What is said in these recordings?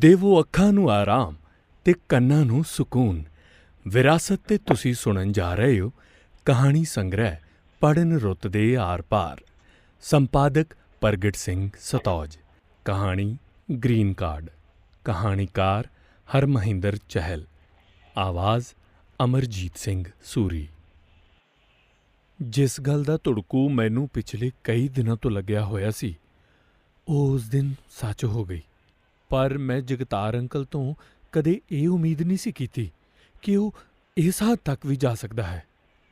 ਦੇਵੋ ਅੱਖਾਂ ਨੂੰ ਆਰਾਮ ਤੇ ਕੰਨਾਂ ਨੂੰ ਸਕੂਨ। ਵਿਰਾਸਤ ਤੇ ਤੁਸੀਂ ਸੁਣਨ ਜਾ ਰਹੇ ਹੋ ਕਹਾਣੀ ਸੰਗ੍ਰਹਿ ਪੜਨ ਰੁੱਤ ਦੇ ਆਰ-ਪਾਰ ਸੰਪਾਦਕ ਪ੍ਰਗਟ ਸਿੰਘ ਸਤੌਜ। ਕਹਾਣੀ ਗ੍ਰੀਨ ਕਾਰਡ। ਕਹਾਣੀਕਾਰ ਹਰਮਹਿੰਦਰ ਚਹਿਲ। ਆਵਾਜ਼ ਅਮਰਜੀਤ ਸਿੰਘ ਸੂਰੀ। ਜਿਸ ਗੱਲ ਦਾ ਤੁੜਕੂ ਮੈਨੂੰ ਪਿਛਲੇ ਕਈ ਦਿਨਾਂ ਤੋਂ ਲੱਗਿਆ ਹੋਇਆ ਸੀ, ਉਹ ਉਸ ਦਿਨ ਸੱਚ ਹੋ ਗਈ। ਪਰ ਮੈਂ ਜਗਤਾਰ ਅੰਕਲ ਤੋਂ ਕਦੇ ਇਹ ਉਮੀਦ ਨਹੀਂ ਸੀ ਕੀਤੀ ਕਿ ਉਹ ਇਸ ਹੱਦ ਤੱਕ ਵੀ ਜਾ ਸਕਦਾ ਹੈ।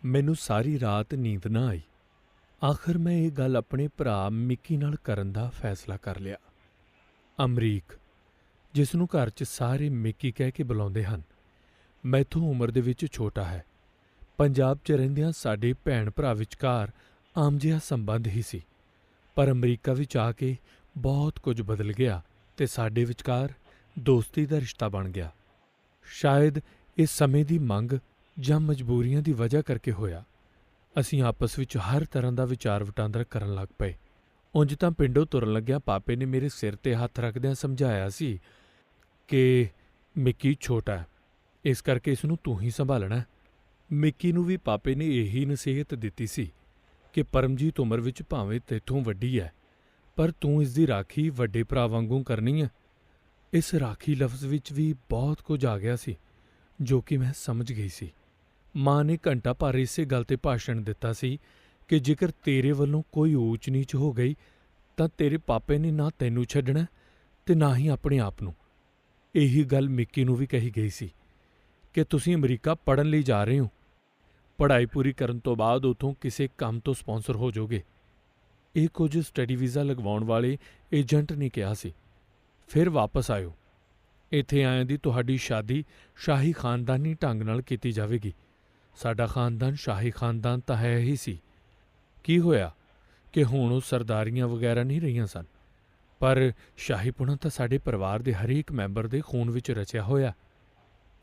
ਮੈਨੂੰ ਸਾਰੀ ਰਾਤ ਨੀਂਦ ਨਾ ਆਈ। ਆਖਰ ਮੈਂ ਇਹ ਗੱਲ ਆਪਣੇ ਭਰਾ ਮਿੱਕੀ ਨਾਲ ਕਰਨ ਦਾ ਫੈਸਲਾ ਕਰ ਲਿਆ। ਅਮਰੀਕ, ਜਿਸ ਨੂੰ ਘਰ 'ਚ ਸਾਰੇ ਮਿੱਕੀ ਕਹਿ ਕੇ ਬੁਲਾਉਂਦੇ ਹਨ, ਮੈਥੋਂ ਉਮਰ ਦੇ ਵਿੱਚ ਛੋਟਾ ਹੈ। ਪੰਜਾਬ 'ਚ ਰਹਿੰਦਿਆਂ ਸਾਡੇ ਭੈਣ ਭਰਾ ਵਿਚਕਾਰ ਆਮ ਜਿਹਾ ਸੰਬੰਧ ਹੀ ਸੀ। ਪਰ ਅਮਰੀਕਾ ਵਿੱਚ ਆ ਕੇ ਬਹੁਤ ਕੁਝ ਬਦਲ ਗਿਆ। ਤੇ ਸਾਡੇ ਵਿਚਕਾਰ ਦੋਸਤੀ ਦਾ ਰਿਸ਼ਤਾ ਬਣ ਗਿਆ। ਸ਼ਾਇਦ ਇਹ ਸਮੇਂ ਦੀ ਮੰਗ ਜਾਂ ਮਜਬੂਰੀਆਂ ਦੀ ਵਜ੍ਹਾ ਕਰਕੇ ਹੋਇਆ। ਅਸੀਂ ਆਪਸ ਵਿੱਚ ਹਰ ਤਰ੍ਹਾਂ ਦਾ ਵਿਚਾਰ ਵਟਾਂਦਰਾ ਕਰਨ ਲੱਗ ਪਏ। ਉਂਝ ਤਾਂ ਪਿੰਡੋਂ ਤੁਰਨ ਲੱਗਿਆ ਪਾਪੇ ਨੇ ਮੇਰੇ ਸਿਰ ਤੇ ਹੱਥ ਰੱਖਦਿਆਂ ਸਮਝਾਇਆ ਸੀ ਕਿ ਮਿੱਕੀ ਛੋਟਾ ਹੈ, ਇਸ ਕਰਕੇ ਇਸ ਨੂੰ ਤੂੰ ਹੀ ਸੰਭਾਲਣਾ ਹੈ। ਮਿੱਕੀ ਨੂੰ ਵੀ ਪਾਪੇ ਨੇ ਇਹੀ ਨਸੀਹਤ ਦਿੱਤੀ ਸੀ ਕਿ ਪਰਮਜੀਤ ਉਮਰ ਵਿੱਚ ਭਾਵੇਂ ਤੇਥੋਂ ਵੱਡੀ ਹੈ ਪਰ ਤੂੰ ਇਸ ਦੀ ਰਾਖੀ ਵੱਡੇ ਭਰਾ ਵਾਂਗੂੰ ਕਰਨੀ ਹੈ ਇਸ ਰਾਖੀ ਲਫ਼ਜ਼ ਵਿੱਚ ਵੀ ਬਹੁਤ ਕੁਝ ਆ ਗਿਆ ਸੀ, ਜੋ ਕਿ ਮੈਂ ਸਮਝ ਗਈ ਸੀ। ਮਾਂ ਨੇ ਘੰਟਾ ਭਰ ਇਸੇ ਗੱਲ ਤੇ ਭਾਸ਼ਣ ਦਿੱਤਾ ਸੀ ਕਿ ਜੇਕਰ ਤੇਰੇ ਵੱਲੋਂ ਕੋਈ ਊਚ ਨੀਚ ਹੋ ਗਈ, ਤਾਂ ਤੇਰੇ ਪਾਪੇ ਨੇ ਨਾ ਤੈਨੂੰ ਛੱਡਣਾ ਤੇ ਨਾ ਹੀ ਆਪਣੇ ਆਪ ਨੂੰ। ਇਹੀ ਗੱਲ ਮਿੱਕੀ ਨੂੰ ਵੀ ਕਹੀ ਗਈ ਸੀ ਕਿ ਤੁਸੀਂ ਅਮਰੀਕਾ ਪੜ੍ਹਨ ਲਈ ਜਾ ਰਹੇ ਹੋ। ਪੜ੍ਹਾਈ ਪੂਰੀ ਕਰਨ ਤੋਂ ਬਾਅਦ ਉਥੋਂ ਕਿਸੇ ਕੰਮ ਤੋਂ ਸਪਾਂਸਰ ਹੋ ਜਾਓਗੇ। ਇਹ ਕੁਝ ਸਟੱਡੀ ਵੀਜ਼ਾ ਲਗਵਾਉਣ ਵਾਲੇ ਏਜੰਟ ਨੇ ਕਿਹਾ ਸੀ। ਫਿਰ ਵਾਪਸ ਆਇਓ। ਇੱਥੇ ਆਇਆਂ ਦੀ ਤੁਹਾਡੀ ਸ਼ਾਦੀ ਸ਼ਾਹੀ ਖਾਨਦਾਨੀ ਢੰਗ ਨਾਲ ਕੀਤੀ ਜਾਵੇਗੀ। ਸਾਡਾ ਖਾਨਦਾਨ ਸ਼ਾਹੀ ਖਾਨਦਾਨ ਤਾਂ ਹੈ ਹੀ ਸੀ। ਕੀ ਹੋਇਆ ਕਿ ਹੁਣ ਉਹ ਸਰਦਾਰੀਆਂ ਵਗੈਰਾ ਨਹੀਂ ਰਹੀਆਂ ਸਨ? ਪਰ ਸ਼ਾਹੀਪੁਣਾ ਤਾਂ ਸਾਡੇ ਪਰਿਵਾਰ ਦੇ ਹਰੇਕ ਮੈਂਬਰ ਦੇ ਖੂਨ ਵਿੱਚ ਰਚਿਆ ਹੋਇਆ।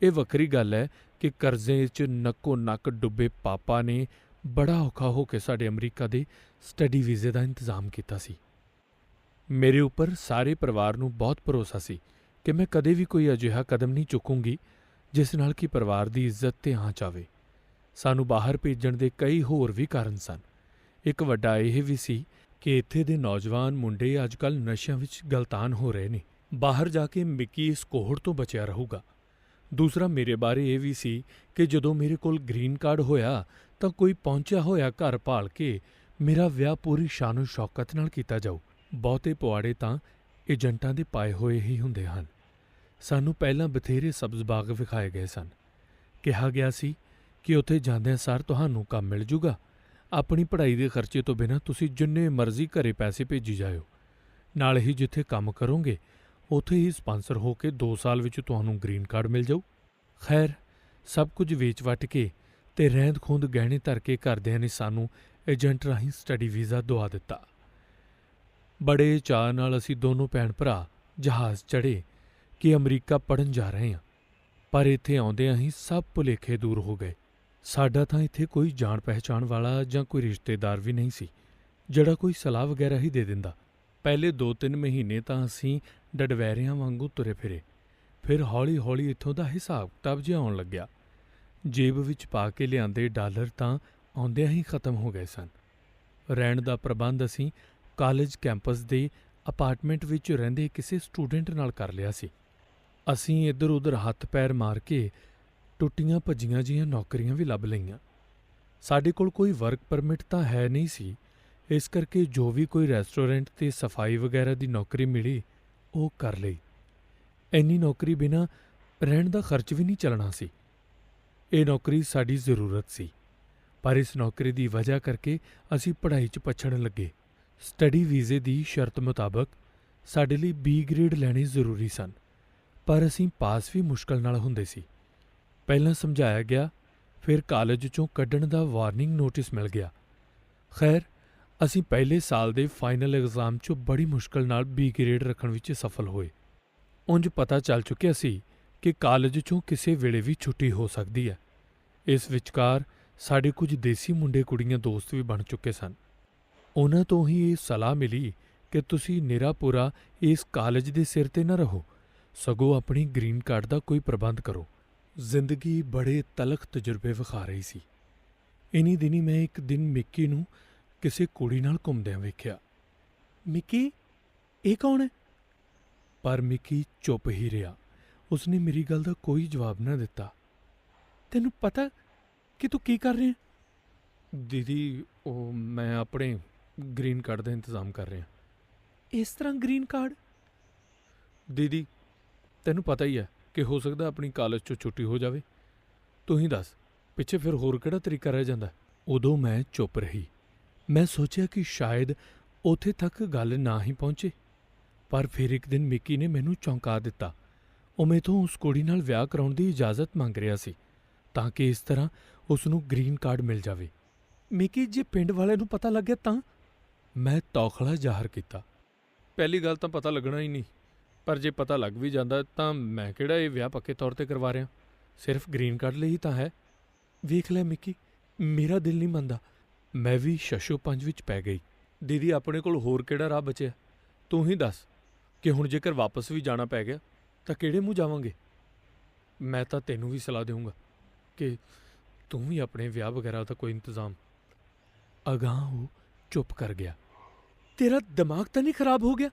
ਇਹ ਵੱਖਰੀ ਗੱਲ ਹੈ ਕਿ ਕਰਜ਼ੇ 'ਚ ਨੱਕੋ ਨੱਕ ਡੁੱਬੇ ਪਾਪਾ ਨੇ ਬੜਾ ਔਖਾ ਹੋ ਕੇ ਸਾਡੇ ਅਮਰੀਕਾ ਦੇ ਸਟੱਡੀ ਵੀਜ਼ੇ ਦਾ ਇੰਤਜ਼ਾਮ ਕੀਤਾ ਸੀ। ਮੇਰੇ ਉੱਪਰ ਸਾਰੇ ਪਰਿਵਾਰ ਨੂੰ ਬਹੁਤ ਭਰੋਸਾ ਸੀ ਕਿ ਮੈਂ ਕਦੇ ਵੀ ਕੋਈ ਅਜਿਹਾ ਕਦਮ ਨਹੀਂ ਚੁੱਕੂੰਗੀ ਜਿਸ ਨਾਲ ਕਿ ਪਰਿਵਾਰ ਦੀ ਇੱਜ਼ਤ ਤੇ ਆਂਚ ਆਵੇ ਸਾਨੂੰ ਬਾਹਰ ਭੇਜਣ ਦੇ ਕਈ ਹੋਰ ਵੀ ਕਾਰਨ ਸਨ। ਇੱਕ ਵੱਡਾ ਇਹ ਵੀ ਸੀ ਕਿ ਇੱਥੇ ਦੇ ਨੌਜਵਾਨ ਮੁੰਡੇ ਅੱਜਕੱਲ ਨਸ਼ਿਆਂ ਵਿੱਚ ਗਲਤਾਨ ਹੋ ਰਹੇ ਨੇ। ਬਾਹਰ ਜਾ ਕੇ ਮਿੱਕੀ ਇਸ ਕੋਹੜ ਤੋਂ ਬਚਿਆ ਰਹੂਗਾ। ਦੂਸਰਾ ਮੇਰੇ ਬਾਰੇ ਇਹ ਵੀ ਸੀ ਕਿ ਜਦੋਂ ਮੇਰੇ ਕੋਲ ਗ੍ਰੀਨ ਕਾਰਡ ਹੋਇਆ ਤਾਂ ਕੋਈ ਪਹੁੰਚਿਆ ਹੋਇਆ ਘਰ ਭਾਲ ਕੇ ਮੇਰਾ ਵਿਆਹ ਪੂਰੀ ਸ਼ਾਨੋ ਸ਼ੌਕਤ ਨਾਲ ਕੀਤਾ ਜਾਊ। ਬਹੁਤੇ ਪੁਆੜੇ ਤਾਂ ਏਜੰਟਾਂ ਦੇ ਪਾਏ ਹੋਏ ਹੀ ਹੁੰਦੇ ਹਨ। ਸਾਨੂੰ ਪਹਿਲਾਂ ਬਥੇਰੇ ਸਬਜ਼ ਬਾਗ ਵਿਖਾਏ ਗਏ ਸਨ। ਕਿਹਾ ਗਿਆ ਸੀ ਕਿ ਉੱਥੇ ਜਾਂਦਿਆਂ ਸਾਰ ਤੁਹਾਨੂੰ ਕੰਮ ਮਿਲ ਜੂਗਾ। ਆਪਣੀ ਪੜ੍ਹਾਈ ਦੇ ਖਰਚੇ ਤੋਂ ਬਿਨਾਂ ਤੁਸੀਂ ਜਿੰਨੇ ਮਰਜ਼ੀ ਘਰੇ ਪੈਸੇ ਭੇਜੀ ਜਾਇਓ। ਨਾਲ ਹੀ ਜਿੱਥੇ ਕੰਮ ਕਰੋਗੇ, ਉੱਥੇ ਹੀ ਸਪਾਂਸਰ ਹੋ ਕੇ 2 ਸਾਲ ਵਿੱਚ ਤੁਹਾਨੂੰ ਗ੍ਰੀਨ ਕਾਰਡ ਮਿਲ ਜਾਊ। ਖੈਰ, ਸਭ ਕੁਝ ਵੇਚ ਵਟ ਕੇ ਤੇ ਰਹਿੰਦ ਖੂੰਦ ਗਹਿਣੇ ਧਰ ਕੇ ਘਰਦਿਆਂ ਨੇ ਸਾਨੂੰ ਏਜੰਟ ਰਾਹੀਂ ਸਟੱਡੀ ਵੀਜ਼ਾ ਦਵਾ ਦਿੱਤਾ। ਬੜੇ ਚਾਅ ਨਾਲ ਅਸੀਂ ਦੋਨੋਂ ਭੈਣ ਭਰਾ ਜਹਾਜ਼ ਚੜ੍ਹੇ ਕਿ ਅਮਰੀਕਾ ਪੜਨ ਜਾ ਰਹੇ ਹਾਂ, ਪਰ ਇੱਥੇ ਆਉਂਦਿਆਂ ਹੀ ਸਭ ਭੁਲੇਖੇ ਦੂਰ ਹੋ ਗਏ। ਸਾਡਾ ਤਾਂ ਇੱਥੇ ਕੋਈ ਜਾਣ ਪਹਿਚਾਣ ਵਾਲਾ ਜਾਂ ਕੋਈ ਰਿਸ਼ਤੇਦਾਰ ਵੀ ਨਹੀਂ ਸੀ, ਜਿਹੜਾ ਕੋਈ ਸਲਾਹ ਵਗੈਰਾ ਹੀ ਦੇ ਦਿੰਦਾ। ਪਹਿਲੇ 2-3 ਮਹੀਨੇ ਤਾਂ ਅਸੀਂ ਡਡਵੈਰਿਆਂ ਵਾਂਗੂ ਤੁਰੇ ਫਿਰੇ, ਫਿਰ ਹੌਲੀ-ਹੌਲੀ ਇੱਥੋਂ ਦਾ ਹਿਸਾਬ ਕਿਤਾਬ ਜਿਹਾ ਆਉਣ ਲੱਗਿਆ। ਜੇਬ ਵਿੱਚ ਪਾ ਕੇ ਲਿਆਂਦੇ ਡਾਲਰ ਤਾਂ ਆਉਂਦਿਆਂ ਹੀ ਖਤਮ ਹੋ ਗਏ ਸਨ। ਰਹਿਣ ਦਾ ਪ੍ਰਬੰਧ ਅਸੀਂ ਕਾਲਜ ਕੈਂਪਸ ਦੇ ਅਪਾਰਟਮੈਂਟ ਵਿੱਚ ਰਹਿੰਦੇ ਕਿਸੇ ਸਟੂਡੈਂਟ ਨਾਲ ਕਰ ਲਿਆ ਸੀ। ਅਸੀਂ ਇੱਧਰ-ਉੱਧਰ ਹੱਥ ਪੈਰ ਮਾਰ ਕੇ ਟੁੱਟੀਆਂ ਭੱਜੀਆਂ ਜਿਹੀਆਂ ਨੌਕਰੀਆਂ ਵੀ ਲੱਭ ਲਈਆਂ। ਸਾਡੇ ਕੋਲ ਕੋਈ ਵਰਕ ਪਰਮਿਟ ਤਾਂ ਹੈ ਨਹੀਂ ਸੀ। ਇਸ ਕਰਕੇ ਜੋ ਵੀ ਕੋਈ ਰੈਸਟੋਰੈਂਟ ਤੇ ਸਫ਼ਾਈ ਵਗੈਰਾ ਦੀ ਨੌਕਰੀ ਮਿਲੀ, ਉਹ ਕਰ ਲਈ। ਇੰਨੀ ਨੌਕਰੀ ਬਿਨਾਂ ਰਹਿਣ ਦਾ ਖਰਚ ਵੀ ਨਹੀਂ ਚੱਲਣਾ ਸੀ। ਇਹ ਨੌਕਰੀ ਸਾਡੀ ਜ਼ਰੂਰਤ ਸੀ। ਪਰ ਇਸ ਨੌਕਰੀ ਦੀ ਵਜ੍ਹਾ ਕਰਕੇ ਅਸੀਂ ਪੜ੍ਹਾਈ 'ਚ ਪਛੜਨ ਲੱਗੇ। ਸਟੱਡੀ ਵੀਜ਼ੇ ਦੀ ਸ਼ਰਤ ਮੁਤਾਬਕ ਸਾਡੇ ਲਈ ਬੀ ਗ੍ਰੇਡ ਲੈਣੇ ਜ਼ਰੂਰੀ ਸਨ। ਪਰ ਅਸੀਂ ਪਾਸ ਵੀ ਮੁਸ਼ਕਲ ਨਾਲ ਹੁੰਦੇ ਸੀ। ਪਹਿਲਾਂ ਸਮਝਾਇਆ ਗਿਆ, ਫਿਰ ਕਾਲਜ 'ਚੋਂ ਕੱਢਣ ਦਾ ਵਾਰਨਿੰਗ ਨੋਟਿਸ ਮਿਲ ਗਿਆ। ਖੈਰ, ਅਸੀਂ ਪਹਿਲੇ ਸਾਲ ਦੇ ਫਾਈਨਲ ਐਗਜ਼ਾਮ 'ਚੋਂ ਬੜੀ ਮੁਸ਼ਕਲ ਨਾਲ ਬੀ ਗ੍ਰੇਡ ਰੱਖਣ ਵਿੱਚ ਸਫਲ ਹੋਏ। ਉਂਝ ਪਤਾ ਚੱਲ ਚੁੱਕਿਆ ਸੀ ਕਿ ਕਾਲਜ 'ਚੋਂ ਕਿਸੇ ਵੇਲੇ ਵੀ ਛੁੱਟੀ ਹੋ ਸਕਦੀ ਹੈ। ਇਸ ਵਿਚਕਾਰ ਸਾਡੇ ਕੁਝ ਦੇਸੀ ਮੁੰਡੇ ਕੁੜੀਆਂ ਦੋਸਤ ਵੀ ਬਣ ਚੁੱਕੇ ਸਨ। ਉਹਨਾਂ ਤੋਂ ਹੀ ਇਹ ਸਲਾਹ ਮਿਲੀ ਕਿ ਤੁਸੀਂ ਨਿਰਾਪੁਰਾ ਇਸ ਕਾਲਜ ਦੇ ਸਿਰ ਤੇ ਨਾ ਰਹੋ। ਸਗੋਂ ਆਪਣੀ ਗ੍ਰੀਨ ਕਾਰਡ ਦਾ ਕੋਈ ਪ੍ਰਬੰਧ ਕਰੋ। ਜ਼ਿੰਦਗੀ ਬੜੇ ਤਲਖ ਤਜਰਬੇ ਵਿਖਾ ਰਹੀ ਸੀ। ਇਨੀ ਦਿਨੀਂ ਮੈਂ ਇੱਕ ਦਿਨ ਮਿੱਕੀ ਨੂੰ ਕਿਸੇ ਕੁੜੀ ਨਾਲ ਘੁੰਮਦਿਆਂ ਵੇਖਿਆ। ਮਿੱਕੀ, ਇਹ ਕੌਣ ਹੈ? ਪਰ ਮਿੱਕੀ ਚੁੱਪ ਹੀ ਰਿਹਾ। ਉਸਨੇ ਮੇਰੀ ਗੱਲ ਦਾ ਕੋਈ ਜਵਾਬ ਨਾ ਦਿੱਤਾ। ਤੈਨੂੰ ਪਤਾ ਕਿ ਤੂੰ ਕੀ ਕਰ ਰਿਹਾ ਦੀਦੀ ਉਹ ਮੈਂ ਆਪਣੇ ਗ੍ਰੀਨ ਕਾਰਡ ਦਾ ਇੰਤਜ਼ਾਮ ਕਰ ਰਿਹਾ। ਇਸ ਤਰ੍ਹਾਂ ਗ੍ਰੀਨ ਕਾਰਡ? ਦੀਦੀ ਤੈਨੂੰ ਪਤਾ ਹੀ ਹੈ ਕਿ ਹੋ ਸਕਦਾ ਆਪਣੀ ਕਾਲਜ ਚੋਂ ਛੁੱਟੀ ਹੋ ਜਾਵੇ। ਤੂੰ ਹੀ ਦੱਸ ਪਿੱਛੇ ਫਿਰ ਹੋਰ ਕਿਹੜਾ ਤਰੀਕਾ ਰਹਿ ਜਾਂਦਾ? ਉਦੋਂ ਮੈਂ ਚੁੱਪ ਰਹੀ। ਮੈਂ ਸੋਚਿਆ ਕਿ ਸ਼ਾਇਦ ਉੱਥੇ ਤੱਕ ਗੱਲ ਨਾ ਹੀ ਪਹੁੰਚੇ। ਪਰ ਫਿਰ ਇੱਕ ਦਿਨ ਮਿੱਕੀ ਨੇ ਮੈਨੂੰ ਚੌਂਕਾ ਦਿੱਤਾ। ਉਹ ਮੈਥੋਂ ਉਸ ਕੁੜੀ ਨਾਲ ਵਿਆਹ ਕਰਾਉਣ ਦੀ ਇਜਾਜ਼ਤ ਮੰਗ ਰਿਹਾ ਸੀ, ਤਾਂ ਕਿ ਇਸ ਤਰ੍ਹਾਂ ਉਸ ਨੂੰ ਗ੍ਰੀਨ ਕਾਰਡ ਮਿਲ ਜਾਵੇ। ਮਿੱਕੀ, ਜੇ ਪਿੰਡ ਵਾਲਿਆਂ ਨੂੰ ਪਤਾ ਲੱਗਿਆ ਤਾਂ? ਮੈਂ ਤੌਖਲਾ ਜ਼ਾਹਰ ਕੀਤਾ। ਪਹਿਲੀ ਗੱਲ ਤਾਂ ਪਤਾ ਲੱਗਣਾ ਹੀ ਨਹੀਂ, ਪਰ ਜੇ ਪਤਾ ਲੱਗ ਵੀ ਜਾਂਦਾ ਤਾਂ ਮੈਂ ਕਿਹੜਾ ਇਹ ਵਿਆਹ ਪੱਕੇ ਤੌਰ ਤੇ ਕਰਵਾ ਰਿਹਾ? ਸਿਰਫ ਗ੍ਰੀਨ ਕਾਰਡ ਲਈ ਹੀ ਤਾਂ ਹੈ। ਵੇਖ ਲੈ ਮਿੱਕੀ, ਮੇਰਾ ਦਿਲ ਨਹੀਂ ਮੰਨਦਾ। ਮੈਂ ਵੀ ਸ਼ਸ਼ੋ ਪੰਜ ਵਿੱਚ ਪੈ ਗਈ। ਦੀਦੀ, ਆਪਣੇ ਕੋਲ ਹੋਰ ਕਿਹੜਾ ਰਾਹ ਬਚਿਆ? ਤੂੰ ਹੀ ਦੱਸ ਕਿ ਹੁਣ ਜੇਕਰ ਵਾਪਸ ਵੀ ਜਾਣਾ ਪੈ ਗਿਆ ਤਾਂ ਕਿਹੜੇ ਮੂੰਹ ਜਾਵਾਂਗੇ? ਮੈਂ ਤਾਂ ਤੈਨੂੰ ਵੀ ਸਲਾਹ ਦੇਵਾਂਗਾ ਕਿ ਤੂੰ ਵੀ ਆਪਣੇ ਵਿਆਹ ਵਗੈਰਾ ਦਾ ਕੋਈ ਇੰਤਜ਼ਾਮ ਅਗਾਂਹ ਉਹ ਚੁੱਪ ਕਰ ਗਿਆ। ਤੇਰਾ ਦਿਮਾਗ ਤਾਂ ਨਹੀਂ ਖਰਾਬ ਹੋ ਗਿਆ?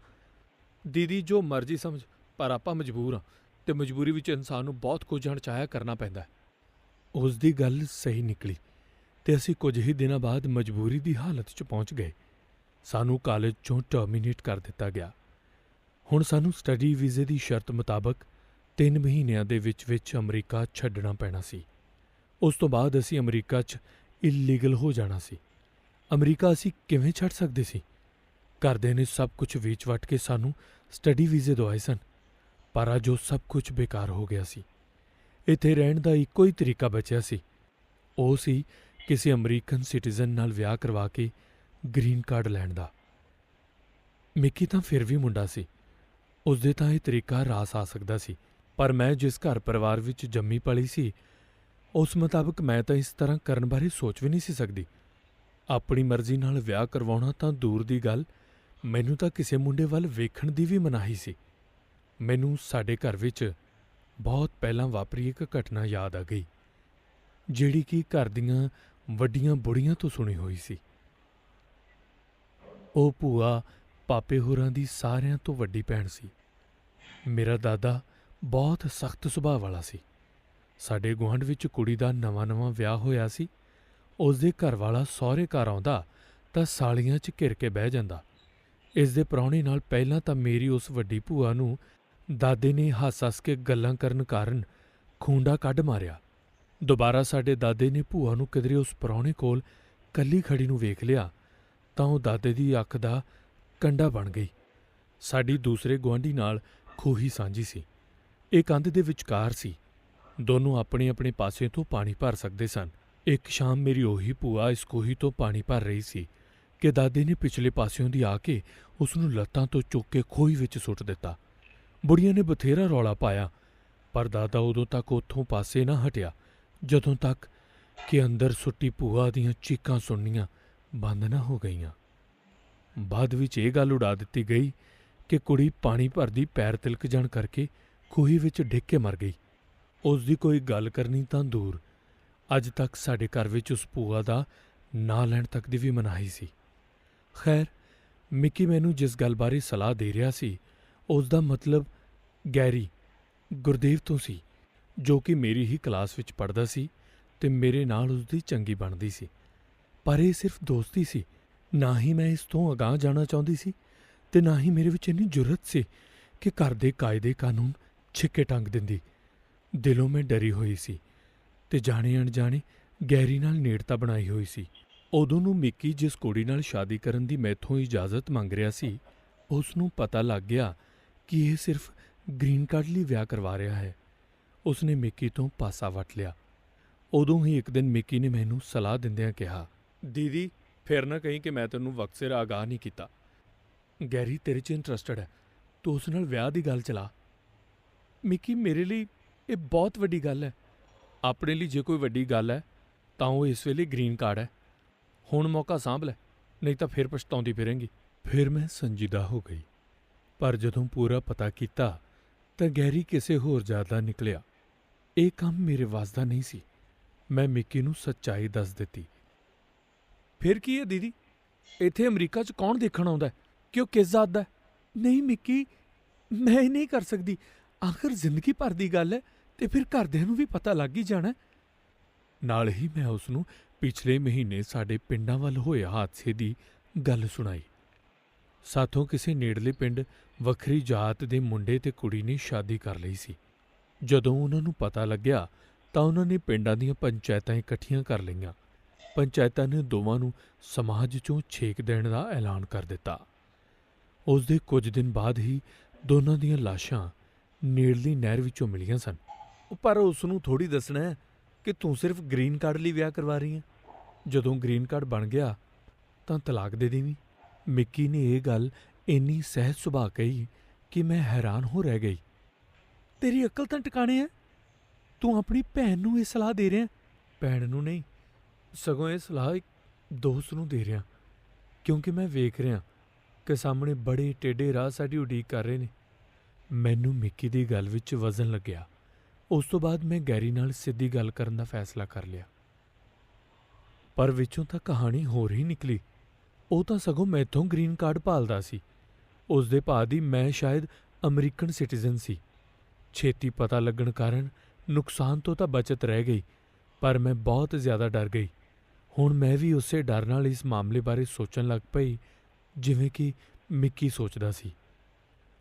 ਦੀਦੀ, ਜੋ ਮਰਜ਼ੀ ਸਮਝ, ਪਰ ਆਪਾਂ ਮਜਬੂਰ ਹਾਂ ਤੇ ਮਜਬੂਰੀ ਵਿੱਚ ਇਨਸਾਨ ਨੂੰ ਬਹੁਤ ਕੁਝ ਅਣਚਾਹਿਆ ਕਰਨਾ ਪੈਂਦਾ ਉਸ ਦੀ ਗੱਲ ਸਹੀ ਨਿਕਲੀ ਤੇ ਅਸੀਂ ਕੁਝ ਹੀ ਦਿਨਾਂ ਬਾਅਦ ਮਜਬੂਰੀ ਦੀ ਹਾਲਤ 'ਚ ਪਹੁੰਚ ਗਏ। ਸਾਨੂੰ ਕਾਲਜ 'ਚੋਂ ਟਰਮੀਨੇਟ ਕਰ ਦਿੱਤਾ ਗਿਆ। ਹੁਣ ਸਾਨੂੰ ਸਟੱਡੀ ਵੀਜ਼ੇ ਦੀ ਸ਼ਰਤ ਮੁਤਾਬਕ 3 ਮਹੀਨਿਆਂ ਦੇ ਵਿੱਚ ਵਿੱਚ ਅਮਰੀਕਾ ਛੱਡਣਾ ਪੈਣਾ ਸੀ। ਉਸ ਤੋਂ ਬਾਅਦ ਅਸੀਂ ਅਮਰੀਕਾ 'ਚ ਇਲੀਗਲ ਹੋ ਜਾਣਾ ਸੀ। ਅਮਰੀਕਾ ਅਸੀਂ ਕਿਵੇਂ ਛੱਡ ਸਕਦੇ ਸੀ? ਘਰਦਿਆਂ ਨੇ ਸਭ ਕੁਝ ਵੇਚ ਵਟ ਕੇ ਸਾਨੂੰ ਸਟੱਡੀ ਵੀਜ਼ੇ ਦਵਾਏ ਸਨ, ਪਰ ਅੱਜ ਉਹ ਸਭ ਕੁਝ ਬੇਕਾਰ ਹੋ ਗਿਆ ਸੀ। ਇੱਥੇ ਰਹਿਣ ਦਾ ਇੱਕੋ ਹੀ ਤਰੀਕਾ ਬਚਿਆ ਸੀ। ਉਹ ਸੀ ਕਿਸੇ ਅਮਰੀਕਨ ਸਿਟੀਜ਼ਨ ਨਾਲ ਵਿਆਹ ਕਰਵਾ ਕੇ ਗ੍ਰੀਨ ਕਾਰਡ ਲੈਣ ਦਾ। ਮਿੱਕੀ ਤਾਂ ਫਿਰ ਵੀ ਮੁੰਡਾ ਸੀ। ਉਸਦੇ ਤਾਂ ਇਹ ਤਰੀਕਾ ਰਾਸ ਆ ਸਕਦਾ ਸੀ, ਪਰ ਮੈਂ ਜਿਸ ਘਰ ਪਰਿਵਾਰ ਵਿੱਚ ਜੰਮੀ ਪਲੀ ਸੀ, ਉਸ ਮੁਤਾਬਕ ਮੈਂ ਤਾਂ ਇਸ ਤਰ੍ਹਾਂ ਕਰਨ ਬਾਰੇ ਸੋਚ ਵੀ ਨਹੀਂ ਸੀ ਸਕਦੀ। ਆਪਣੀ ਮਰਜ਼ੀ ਨਾਲ ਵਿਆਹ ਕਰਵਾਉਣਾ ਤਾਂ ਦੂਰ ਦੀ ਗੱਲ, ਮੈਨੂੰ ਤਾਂ ਕਿਸੇ ਮੁੰਡੇ ਵੱਲ ਵੇਖਣ ਦੀ ਵੀ ਮਨਾਹੀ ਸੀ। ਮੈਨੂੰ ਸਾਡੇ ਘਰ ਵਿੱਚ ਬਹੁਤ ਪਹਿਲਾਂ ਵਾਪਰੀ ਇੱਕ ਘਟਨਾ ਯਾਦ ਆ ਗਈ, ਜਿਹੜੀ ਕਿ ਘਰ ਦੀਆਂ ਵੱਡੀਆਂ ਬੁੜੀਆਂ ਤੋਂ ਸੁਣੀ ਹੋਈ ਸੀ। ਉਹ ਭੂਆ ਪਾਪੇ ਹੋਰਾਂ ਦੀ ਸਾਰਿਆਂ ਤੋਂ ਵੱਡੀ ਭੈਣ ਸੀ। ਮੇਰਾ ਦਾਦਾ ਬਹੁਤ ਸਖਤ ਸੁਭਾਅ ਵਾਲਾ ਸੀ। ਸਾਡੇ ਗੁਆਂਢ ਵਿੱਚ ਕੁੜੀ ਦਾ ਨਵਾਂ-ਨਵਾਂ ਵਿਆਹ ਹੋਇਆ ਸੀ। ਉਸ ਦੇ ਘਰ ਵਾਲਾ ਸਹੁਰੇ ਘਰ ਆਉਂਦਾ ਤਾਂ ਸਾਲੀਆਂ 'ਚ ਘਿਰ ਕੇ ਬਹਿ ਜਾਂਦਾ। ਇਸ ਦੇ ਪ੍ਰਾਹੁਣੇ ਨਾਲ ਪਹਿਲਾਂ ਤਾਂ ਮੇਰੀ ਉਸ ਵੱਡੀ ਭੂਆ ਨੂੰ ਦਾਦੇ ਨੇ ਹੱਸ-ਹੱਸ ਕੇ ਗੱਲਾਂ ਕਰਨ ਕਾਰਨ ਖੂੰਡਾ ਕੱਢ ਮਾਰਿਆ। ਦੁਬਾਰਾ ਸਾਡੇ ਦਾਦੇ ਨੇ ਭੂਆ ਨੂੰ ਕਿਧਰੇ ਉਸ ਪ੍ਰਾਹੁਣੇ ਕੋਲ ਕੱਲੀ ਖੜੀ ਨੂੰ ਵੇਖ ਲਿਆ ਤਾਂ ਉਹ ਦਾਦੇ ਦੀ ਅੱਖ ਦਾ ਕੰਡਾ ਬਣ ਗਈ। ਸਾਡੀ ਦੂਸਰੇ ਗੁਆਂਢੀ ਨਾਲ ਖੂਹੀ ਸਾਂਝੀ ਸੀ। ਇਹ ਕੰਧ ਦੇ ਵਿਚਕਾਰ ਸੀ। ਦੋਨੋਂ ਆਪਣੇ ਆਪਣੇ ਪਾਸੇ ਤੋਂ ਪਾਣੀ ਭਰ ਸਕਦੇ ਸਨ। ਇੱਕ ਸ਼ਾਮ ਮੇਰੀ ਉਹੀ ਭੂਆ ਇਸ ਖੂਹੀ ਤੋਂ ਪਾਣੀ ਭਰ ਰਹੀ ਸੀ ਕਿ ਦਾਦੇ ਨੇ ਪਿਛਲੇ ਪਾਸਿਓਂ ਦੀ ਆ ਕੇ ਉਸ ਨੂੰ ਲੱਤਾਂ ਤੋਂ ਚੁੱਕ ਕੇ ਖੂਹੀ ਵਿੱਚ ਸੁੱਟ ਦਿੱਤਾ। ਬੁੜੀਆਂ ਨੇ ਬਥੇਰਾ ਰੌਲਾ ਪਾਇਆ, ਪਰ ਦਾਦਾ ਉਦੋਂ ਤੱਕ ਉੱਥੋਂ ਪਾਸੇ ਨਾ ਹਟਿਆ, ਜਦੋਂ ਤੱਕ ਕਿ ਅੰਦਰ ਸੁੱਟੀ ਭੂਆ ਦੀਆਂ ਚੀਕਾਂ ਸੁਣਨੀਆਂ ਬੰਦ ਨਾ ਹੋ ਗਈਆਂ। ਬਾਅਦ ਵਿੱਚ ਇਹ ਗੱਲ ਉਡਾ ਦਿੱਤੀ ਗਈ ਕਿ ਕੁੜੀ ਪਾਣੀ ਭਰਦੀ ਪੈਰ ਤਿਲਕ ਜਾਣ ਕਰਕੇ ਖੂਹੀ ਵਿੱਚ ਡਿੱਗ ਕੇ ਮਰ ਗਈ। ਉਸ ਦੀ ਕੋਈ ਗੱਲ ਕਰਨੀ ਤਾਂ ਦੂਰ। ਅੱਜ ਤੱਕ ਸਾਡੇ ਘਰ ਵਿੱਚ ਉਸ ਭੂਆ ਦਾ ਨਾਂ ਲੈਣ ਤੱਕ ਦੀ ਵੀ ਮਨਾਹੀ ਸੀ। ਖੈਰ, ਮਿੱਕੀ ਮੈਨੂੰ ਜਿਸ ਗੱਲ ਬਾਰੇ ਸਲਾਹ ਦੇ ਰਿਹਾ ਸੀ ਉਸ ਦਾ ਮਤਲਬ ਗੈਰੀ, ਗੁਰਦੇਵ ਤੋਂ ਸੀ, ਜੋ ਕਿ ਮੇਰੀ ਹੀ ਕਲਾਸ ਵਿੱਚ ਪੜ੍ਹਦਾ ਸੀ ਤੇ ਮੇਰੇ ਨਾਲ ਉਸ ਦੀ ਚੰਗੀ ਬਣਦੀ ਸੀ। ਪਰ ਇਹ ਸਿਰਫ ਦੋਸਤੀ ਸੀ। ਨਾ ਹੀ ਮੈਂ ਇਸ ਤੋਂ ਅਗਾਂਹ ਜਾਣਾ ਚਾਹੁੰਦੀ ਸੀ ਤੇ ਨਾ ਹੀ ਮੇਰੇ ਵਿੱਚ ਇੰਨੀ ਜੁਰਤ ਸੀ ਕਿ ਘਰ ਦੇ ਕਾਇਦੇ ਕਾਨੂੰਨ ਛਿੱਕੇ ਟੰਗ ਦਿੰਦੀ। ਦਿਲੋਂ ਮੈਂ ਡਰੀ ਹੋਈ ਸੀ ਤੇ ਜਾਣੇ ਅਣਜਾਣੇ ਗੈਰੀ ਨਾਲ ਨੇੜਤਾ ਬਣਾਈ ਹੋਈ ਸੀ। ਉਦੋਂ ਨੂੰ ਮਿੱਕੀ ਜਿਸ ਕੁੜੀ ਨਾਲ ਸ਼ਾਦੀ ਕਰਨ ਦੀ ਮੈਥੋਂ ਇਜਾਜ਼ਤ ਮੰਗ ਰਿਹਾ ਸੀ, ਉਸ ਨੂੰ ਪਤਾ ਲੱਗ ਗਿਆ ਕਿ ਇਹ ਸਿਰਫ ਗ੍ਰੀਨ ਕਾਰਡ ਲਈ ਵਿਆਹ ਕਰਵਾ ਰਿਹਾ ਹੈ। ਉਸ ਨੇ ਮਿੱਕੀ ਤੋਂ ਪਾਸਾ ਵਟ ਲਿਆ। ਉਦੋਂ ਹੀ ਇੱਕ ਦਿਨ ਮਿੱਕੀ ਨੇ ਮੈਨੂੰ ਸਲਾਹ ਦਿੰਦਿਆਂ ਕਿਹਾ, ਦੀਦੀ ਫਿਰ ਨਾ ਕਹੀਂ ਕਿ ਮੈਂ ਤੈਨੂੰ ਵਕਤ ਸਿਰ ਆਗਾਹ ਨਹੀਂ ਕੀਤਾ। ਗੈਰੀ, ਤੇਰੇ 'ਚ ਇੰਟਰਸਟਡ ਹੈ। ਤੂੰ ਉਸ ਨਾਲ ਵਿਆਹ ਦੀ ਗੱਲ ਚਲਾ। ਮਿੱਕੀ, ਮੇਰੇ ਲਈ ਇਹ ਬਹੁਤ ਵੱਡੀ ਗੱਲ ਹੈ। ਆਪਣੇ ਲਈ ਜੇ ਕੋਈ ਵੱਡੀ ਗੱਲ ਹੈ, ਤਾਂ ਉਹ ਇਸ ਵੇਲੇ ਗ੍ਰੀਨ ਕਾਰਡ ਹੈ। ਹੁਣ ਮੌਕਾ ਸਾਂਭ ਲੈ, ਨਹੀਂ ਤਾਂ ਫਿਰ ਪਛਤਾਉਂਦੀ ਫਿਰੇਂਗੀ। ਫਿਰ ਮੈਂ ਸੰਜੀਦਾ ਹੋ ਗਈ। ਪਰ ਜਦੋਂ ਪੂਰਾ ਪਤਾ ਕੀਤਾ, ਤਾਂ ਗੈਰੀ ਕਿਸੇ ਹੋਰ ਜ਼ਿਆਦਾ ਨਿਕਲਿਆ। ਇਹ ਕੰਮ ਮੇਰੇ ਵੱਸ ਨਹੀਂ ਸੀ। ਮੈਂ ਮਿੱਕੀ ਨੂੰ ਸੱਚਾਈ ਦੱਸ ਦਿੱਤੀ। ਫਿਰ ਕੀ ਹੈ ਦੀਦੀ? ਇੱਥੇ ਅਮਰੀਕਾ 'ਚ ਕੌਣ ਦੇਖਣ ਆਉਂਦਾ ਹੈ? ਕਿ ਉਹ ਕਿਸ ਜ਼ਾਤ ਦਾ ਹੈ? ਨਹੀਂ, ਮਿੱਕੀ, ਮੈਂ ਇਹ ਨਹੀਂ ਕਰ ਸਕਦੀ। ਆਖਰ ਜ਼ਿੰਦਗੀ ਭਰ ਦੀ ਗੱਲ ਹੈ ਤੇ ਫਿਰ ਘਰਦਿਆਂ ਨੂੰ ਵੀ ਪਤਾ ਲੱਗ ਹੀ ਜਾਣਾ ਹੈ। ਨਾਲ ਹੀ ਮੈਂ ਉਸ ਨੂੰ ਪਿਛਲੇ ਮਹੀਨੇ ਸਾਡੇ ਪਿੰਡਾਂ ਵੱਲ ਹੋਏ ਹਾਦਸੇ ਦੀ ਗੱਲ ਸੁਣਾਈ। ਸਾਥੋਂ ਕਿਸੇ ਨੇੜਲੇ ਪਿੰਡ ਵੱਖਰੀ ਜਾਤ ਦੇ ਮੁੰਡੇ ਤੇ ਕੁੜੀ ਨੇ ਸ਼ਾਦੀ ਕਰ ਲਈ ਸੀ। ਜਦੋਂ ਉਹਨਾਂ ਨੂੰ ਪਤਾ ਲੱਗਿਆ ਤਾਂ ਉਹਨਾਂ ਨੇ ਪਿੰਡਾਂ ਦੀਆਂ ਪੰਚਾਇਤਾਂ ਇਕੱਠੀਆਂ ਕਰ ਲਈਆਂ। ਪੰਚਾਇਤਾਂ ਨੇ ਦੋਵਾਂ ਨੂੰ ਸਮਾਜ 'ਚੋਂ ਛੇਕ ਦੇਣ ਦਾ ਐਲਾਨ ਕਰ ਦਿੱਤਾ। ਉਸ ਦੇ ਕੁਝ ਦਿਨ ਬਾਅਦ ਹੀ ਦੋਨਾਂ ਦੀਆਂ ਲਾਸ਼ਾਂ ਨੇੜਲੀ ਨਹਿਰ ਵਿੱਚੋਂ ਮਿਲੀਆਂ ਸਨ। ਪਰ ਉਸ ਨੂੰ ਥੋੜੀ ਦੱਸਣਾ ਹੈ ਕਿ ਤੂੰ ਸਿਰਫ ਗ੍ਰੀਨ ਕਾਰਡ ਲਈ ਵਿਆਹ ਕਰਵਾ ਰਹੀ ਹੈ। ਜਦੋਂ ਗ੍ਰੀਨ ਕਾਰਡ ਬਣ ਗਿਆ ਤਾਂ ਤਲਾਕ ਦੇ ਦੇਵੀਂ। ਮਿੱਕੀ ਨੇ ਇਹ ਗੱਲ ਇੰਨੀ ਸਹਿਜ ਸੁਭਾਅ ਕਹੀ ਕਿ ਮੈਂ ਹੈਰਾਨ ਹੋ ਰਹਿ ਗਈ। ਤੇਰੀ ਅਕਲ ਤਾਂ ਟਿਕਾਣੇ ਹੈ। ਤੂੰ ਆਪਣੀ ਭੈਣ ਨੂੰ ਇਹ ਸਲਾਹ ਦੇ ਰਿਹਾ ਭੈਣ ਨੂੰ ਨਹੀਂ ਸਗੋਂ ਇਹ ਸਲਾਹ ਇੱਕ ਦੋਸਤ ਨੂੰ ਦੇ ਰਿਹਾ ਕਿਉਂਕਿ ਮੈਂ ਵੇਖ ਰਿਹਾ ਕਿ ਸਾਹਮਣੇ ਬੜੇ ਟੇਢੇ ਰਾਹ ਸਾਡੀ ਉਡੀਕ ਕਰ ਰਹੇ ਨੇ। ਮੈਨੂੰ ਮਿੱਕੀ ਦੀ ਗੱਲ ਵਿੱਚ ਵਜ਼ਨ ਲੱਗਿਆ। ਉਸ ਤੋਂ ਬਾਅਦ ਮੈਂ ਗੈਰੀ ਨਾਲ ਸਿੱਧੀ ਗੱਲ ਕਰਨ ਦਾ ਫੈਸਲਾ ਕਰ ਲਿਆ। ਪਰ ਵਿੱਚੋਂ ਤਾਂ ਕਹਾਣੀ ਹੋਰ ਹੀ ਨਿਕਲੀ। ਉਹ ਤਾਂ ਸਗੋਂ ਮੈਥੋਂ ਗ੍ਰੀਨ ਕਾਰਡ ਭਾਲਦਾ ਸੀ। ਉਸ ਦੇ ਭਾ ਦੀ ਮੈਂ ਸ਼ਾਇਦ ਅਮਰੀਕਨ ਸਿਟੀਜ਼ਨ ਸੀ। ਛੇਤੀ ਪਤਾ ਲੱਗਣ ਕਾਰਨ ਨੁਕਸਾਨ ਤੋਂ ਤਾਂ ਬਚਤ ਰਹਿ ਗਈ, ਪਰ ਮੈਂ ਬਹੁਤ ਜ਼ਿਆਦਾ ਡਰ ਗਈ। ਹੁਣ ਮੈਂ ਵੀ ਉਸੇ ਡਰ ਨਾਲ ਇਸ ਮਾਮਲੇ ਬਾਰੇ ਸੋਚਣ ਲੱਗ ਪਈ, ਜਿਵੇਂ ਕਿ ਮਿੱਕੀ ਸੋਚਦਾ ਸੀ।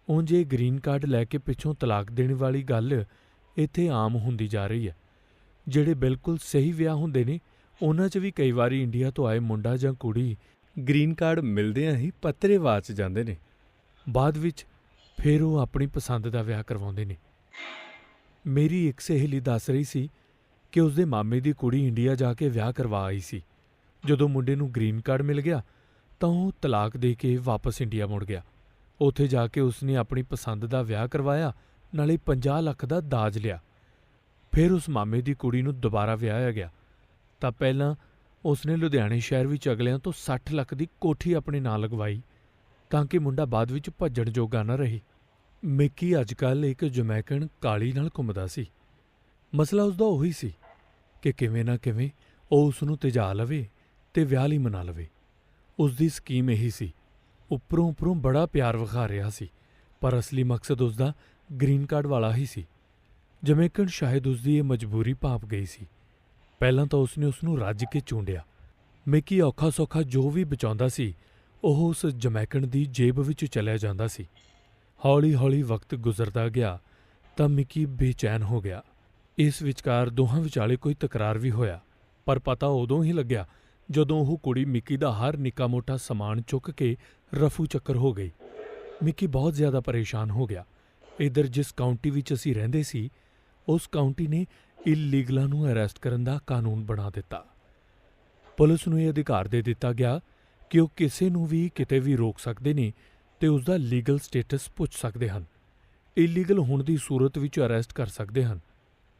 ਉਂਝ ਇਹ ਗ੍ਰੀਨ ਕਾਰਡ ਲੈ ਕੇ ਪਿੱਛੋਂ ਤਲਾਕ ਦੇਣ ਵਾਲੀ ਗੱਲ ਇੱਥੇ ਆਮ ਹੁੰਦੀ ਜਾ ਰਹੀ ਹੈ। ਜਿਹੜੇ ਬਿਲਕੁਲ ਸਹੀ ਵਿਆਹ ਹੁੰਦੇ ਨੇ, ਉਹਨਾਂ 'ਚ ਵੀ ਕਈ ਵਾਰੀ ਇੰਡੀਆ ਤੋਂ ਆਏ ਮੁੰਡਾ ਜਾਂ ਕੁੜੀ ਗ੍ਰੀਨ ਕਾਰਡ ਮਿਲਦਿਆਂ ਹੀ ਪੱਤਰੇਵਾਦ 'ਚ ਜਾਂਦੇ ਨੇ। ਬਾਅਦ ਵਿੱਚ ਫਿਰ ਉਹ ਆਪਣੀ ਪਸੰਦ ਦਾ ਵਿਆਹ ਕਰਵਾਉਂਦੇ ਨੇ। ਮੇਰੀ ਇੱਕ ਸਹੇਲੀ ਦੱਸ ਰਹੀ ਸੀ ਕਿ ਉਸਦੇ ਮਾਮੇ ਦੀ ਕੁੜੀ ਇੰਡੀਆ ਜਾ ਕੇ ਵਿਆਹ ਕਰਵਾ ਆਈ ਸੀ। ਜਦੋਂ ਮੁੰਡੇ ਨੂੰ ਗ੍ਰੀਨ ਕਾਰਡ ਮਿਲ ਗਿਆ, ਤਾਂ ਉਹ ਤਲਾਕ ਦੇ ਕੇ ਵਾਪਸ ਇੰਡੀਆ ਮੁੜ ਗਿਆ। ਉੱਥੇ ਜਾ ਕੇ ਉਸਨੇ ਆਪਣੀ ਪਸੰਦ ਦਾ ਵਿਆਹ ਕਰਵਾਇਆ, ਨਾਲੇ 50 ਲੱਖ ਦਾ ਦਾਜ ਲਿਆ। ਫਿਰ ਉਸ ਮਾਮੇ ਦੀ ਕੁੜੀ ਨੂੰ ਦੁਬਾਰਾ ਵਿਆਹਿਆ ਗਿਆ। ਤਾਂ ਪਹਿਲਾਂ ਉਸਨੇ ਲੁਧਿਆਣੇ ਸ਼ਹਿਰ ਵਿੱਚ ਅਗਲਿਆਂ ਤੋਂ 60 ਲੱਖ ਦੀ ਕੋਠੀ ਆਪਣੇ ਨਾਂ ਲਗਵਾਈ, ਤਾਂ ਕਿ ਮੁੰਡਾ ਬਾਅਦ ਵਿੱਚ ਭੱਜਣ ਜੋਗਾ ਨਾ ਰਹੇ। ਮਿੱਕੀ ਅੱਜਕੱਲ ਇੱਕ ਜਮੈਕਨ ਕਾਲੀ ਨਾਲ ਘੁੰਮਦਾ ਸੀ। ਮਸਲਾ ਉਸਦਾ ਉਹੀ ਸੀ ਕਿ ਕਿਵੇਂ ਨਾ ਕਿਵੇਂ ਉਹ ਉਸ ਨੂੰ ਤਜਾ ਲਵੇ ਤੇ ਵਿਆਹ ਲਈ ਮਨਾ ਲਵੇ। ਉਸ ਦੀ ਸਕੀਮ ਇਹੀ ਸੀ, ਉੱਪਰੋਂ ਉੱਪਰੋਂ ਬੜਾ ਪਿਆਰ ਵਿਖਾ ਰਿਹਾ ਸੀ, ਪਰ ਅਸਲੀ ਮਕਸਦ ਉਸ ਦਾ ਗ੍ਰੀਨ ਕਾਰਡ ਵਾਲਾ ਹੀ ਸੀ। ਜਮੈਕਨ ਸ਼ਾਇਦ ਉਸ ਦੀ ਇਹ ਮਜਬੂਰੀ ਭਾਪ ਗਈ ਸੀ। ਪਹਿਲਾਂ ਤਾਂ ਉਸਨੇ ਉਸ ਨੂੰ ਰੱਜ ਕੇ ਚੂੰਡਿਆ। ਮਿੱਕੀ ਔਖਾ ਸੌਖਾ ਜੋ ਵੀ ਬਚਾਉਂਦਾ ਸੀ, ਉਹ ਉਸ ਜਮੈਕਨ ਦੀ ਜੇਬ ਵਿੱਚ ਚਲਿਆ ਜਾਂਦਾ ਸੀ। ਹੌਲੀ-ਹੌਲੀ ਵਕਤ ਗੁਜ਼ਰਦਾ ਗਿਆ ਤਾਂ ਮਿੱਕੀ ਬੇਚੈਨ ਹੋ ਗਿਆ। ਇਸ ਵਿਚਕਾਰ ਦੋਹਾਂ ਵਿਚਾਲੇ ਕੋਈ ਤਕਰਾਰ ਵੀ ਹੋਇਆ, ਪਰ ਪਤਾ ਉਦੋਂ ਹੀ ਲੱਗਿਆ ਜਦੋਂ ਉਹ ਕੁੜੀ ਮਿੱਕੀ ਦਾ ਹਰ ਨਿੱਕਾ ਮੋਟਾ ਸਮਾਨ ਚੁੱਕ ਕੇ ਰਫੂ ਚੱਕਰ ਹੋ ਗਈ। ਮਿੱਕੀ ਬਹੁਤ ਜ਼ਿਆਦਾ ਪਰੇਸ਼ਾਨ ਹੋ ਗਿਆ। ਇਧਰ ਜਿਸ ਕਾਉਂਟੀ ਵਿੱਚ ਅਸੀਂ ਰਹਿੰਦੇ ਸੀ, ਉਸ ਕਾਉਂਟੀ ਨੇ ਇਲੀਗਲਾਂ ਨੂੰ ਅਰੈਸਟ ਕਰਨ ਦਾ ਕਾਨੂੰਨ ਬਣਾ ਦਿੱਤਾ। ਪੁਲਿਸ ਨੂੰ ਇਹ ਅਧਿਕਾਰ ਦੇ ਦਿੱਤਾ ਗਿਆ ਕਿ ਉਹ ਕਿਸੇ ਨੂੰ ਵੀ ਕਿਤੇ ਵੀ ਰੋਕ ਸਕਦੇ ਨੇ ਤੇ ਉਸ ਦਾ ਲੀਗਲ ਸਟੇਟਸ ਪੁੱਛ ਸਕਦੇ ਹਨ। ਇਲੀਗਲ ਹੋਣ ਦੀ ਸੂਰਤ ਵਿੱਚ ਅਰੈਸਟ ਕਰ ਸਕਦੇ ਹਨ।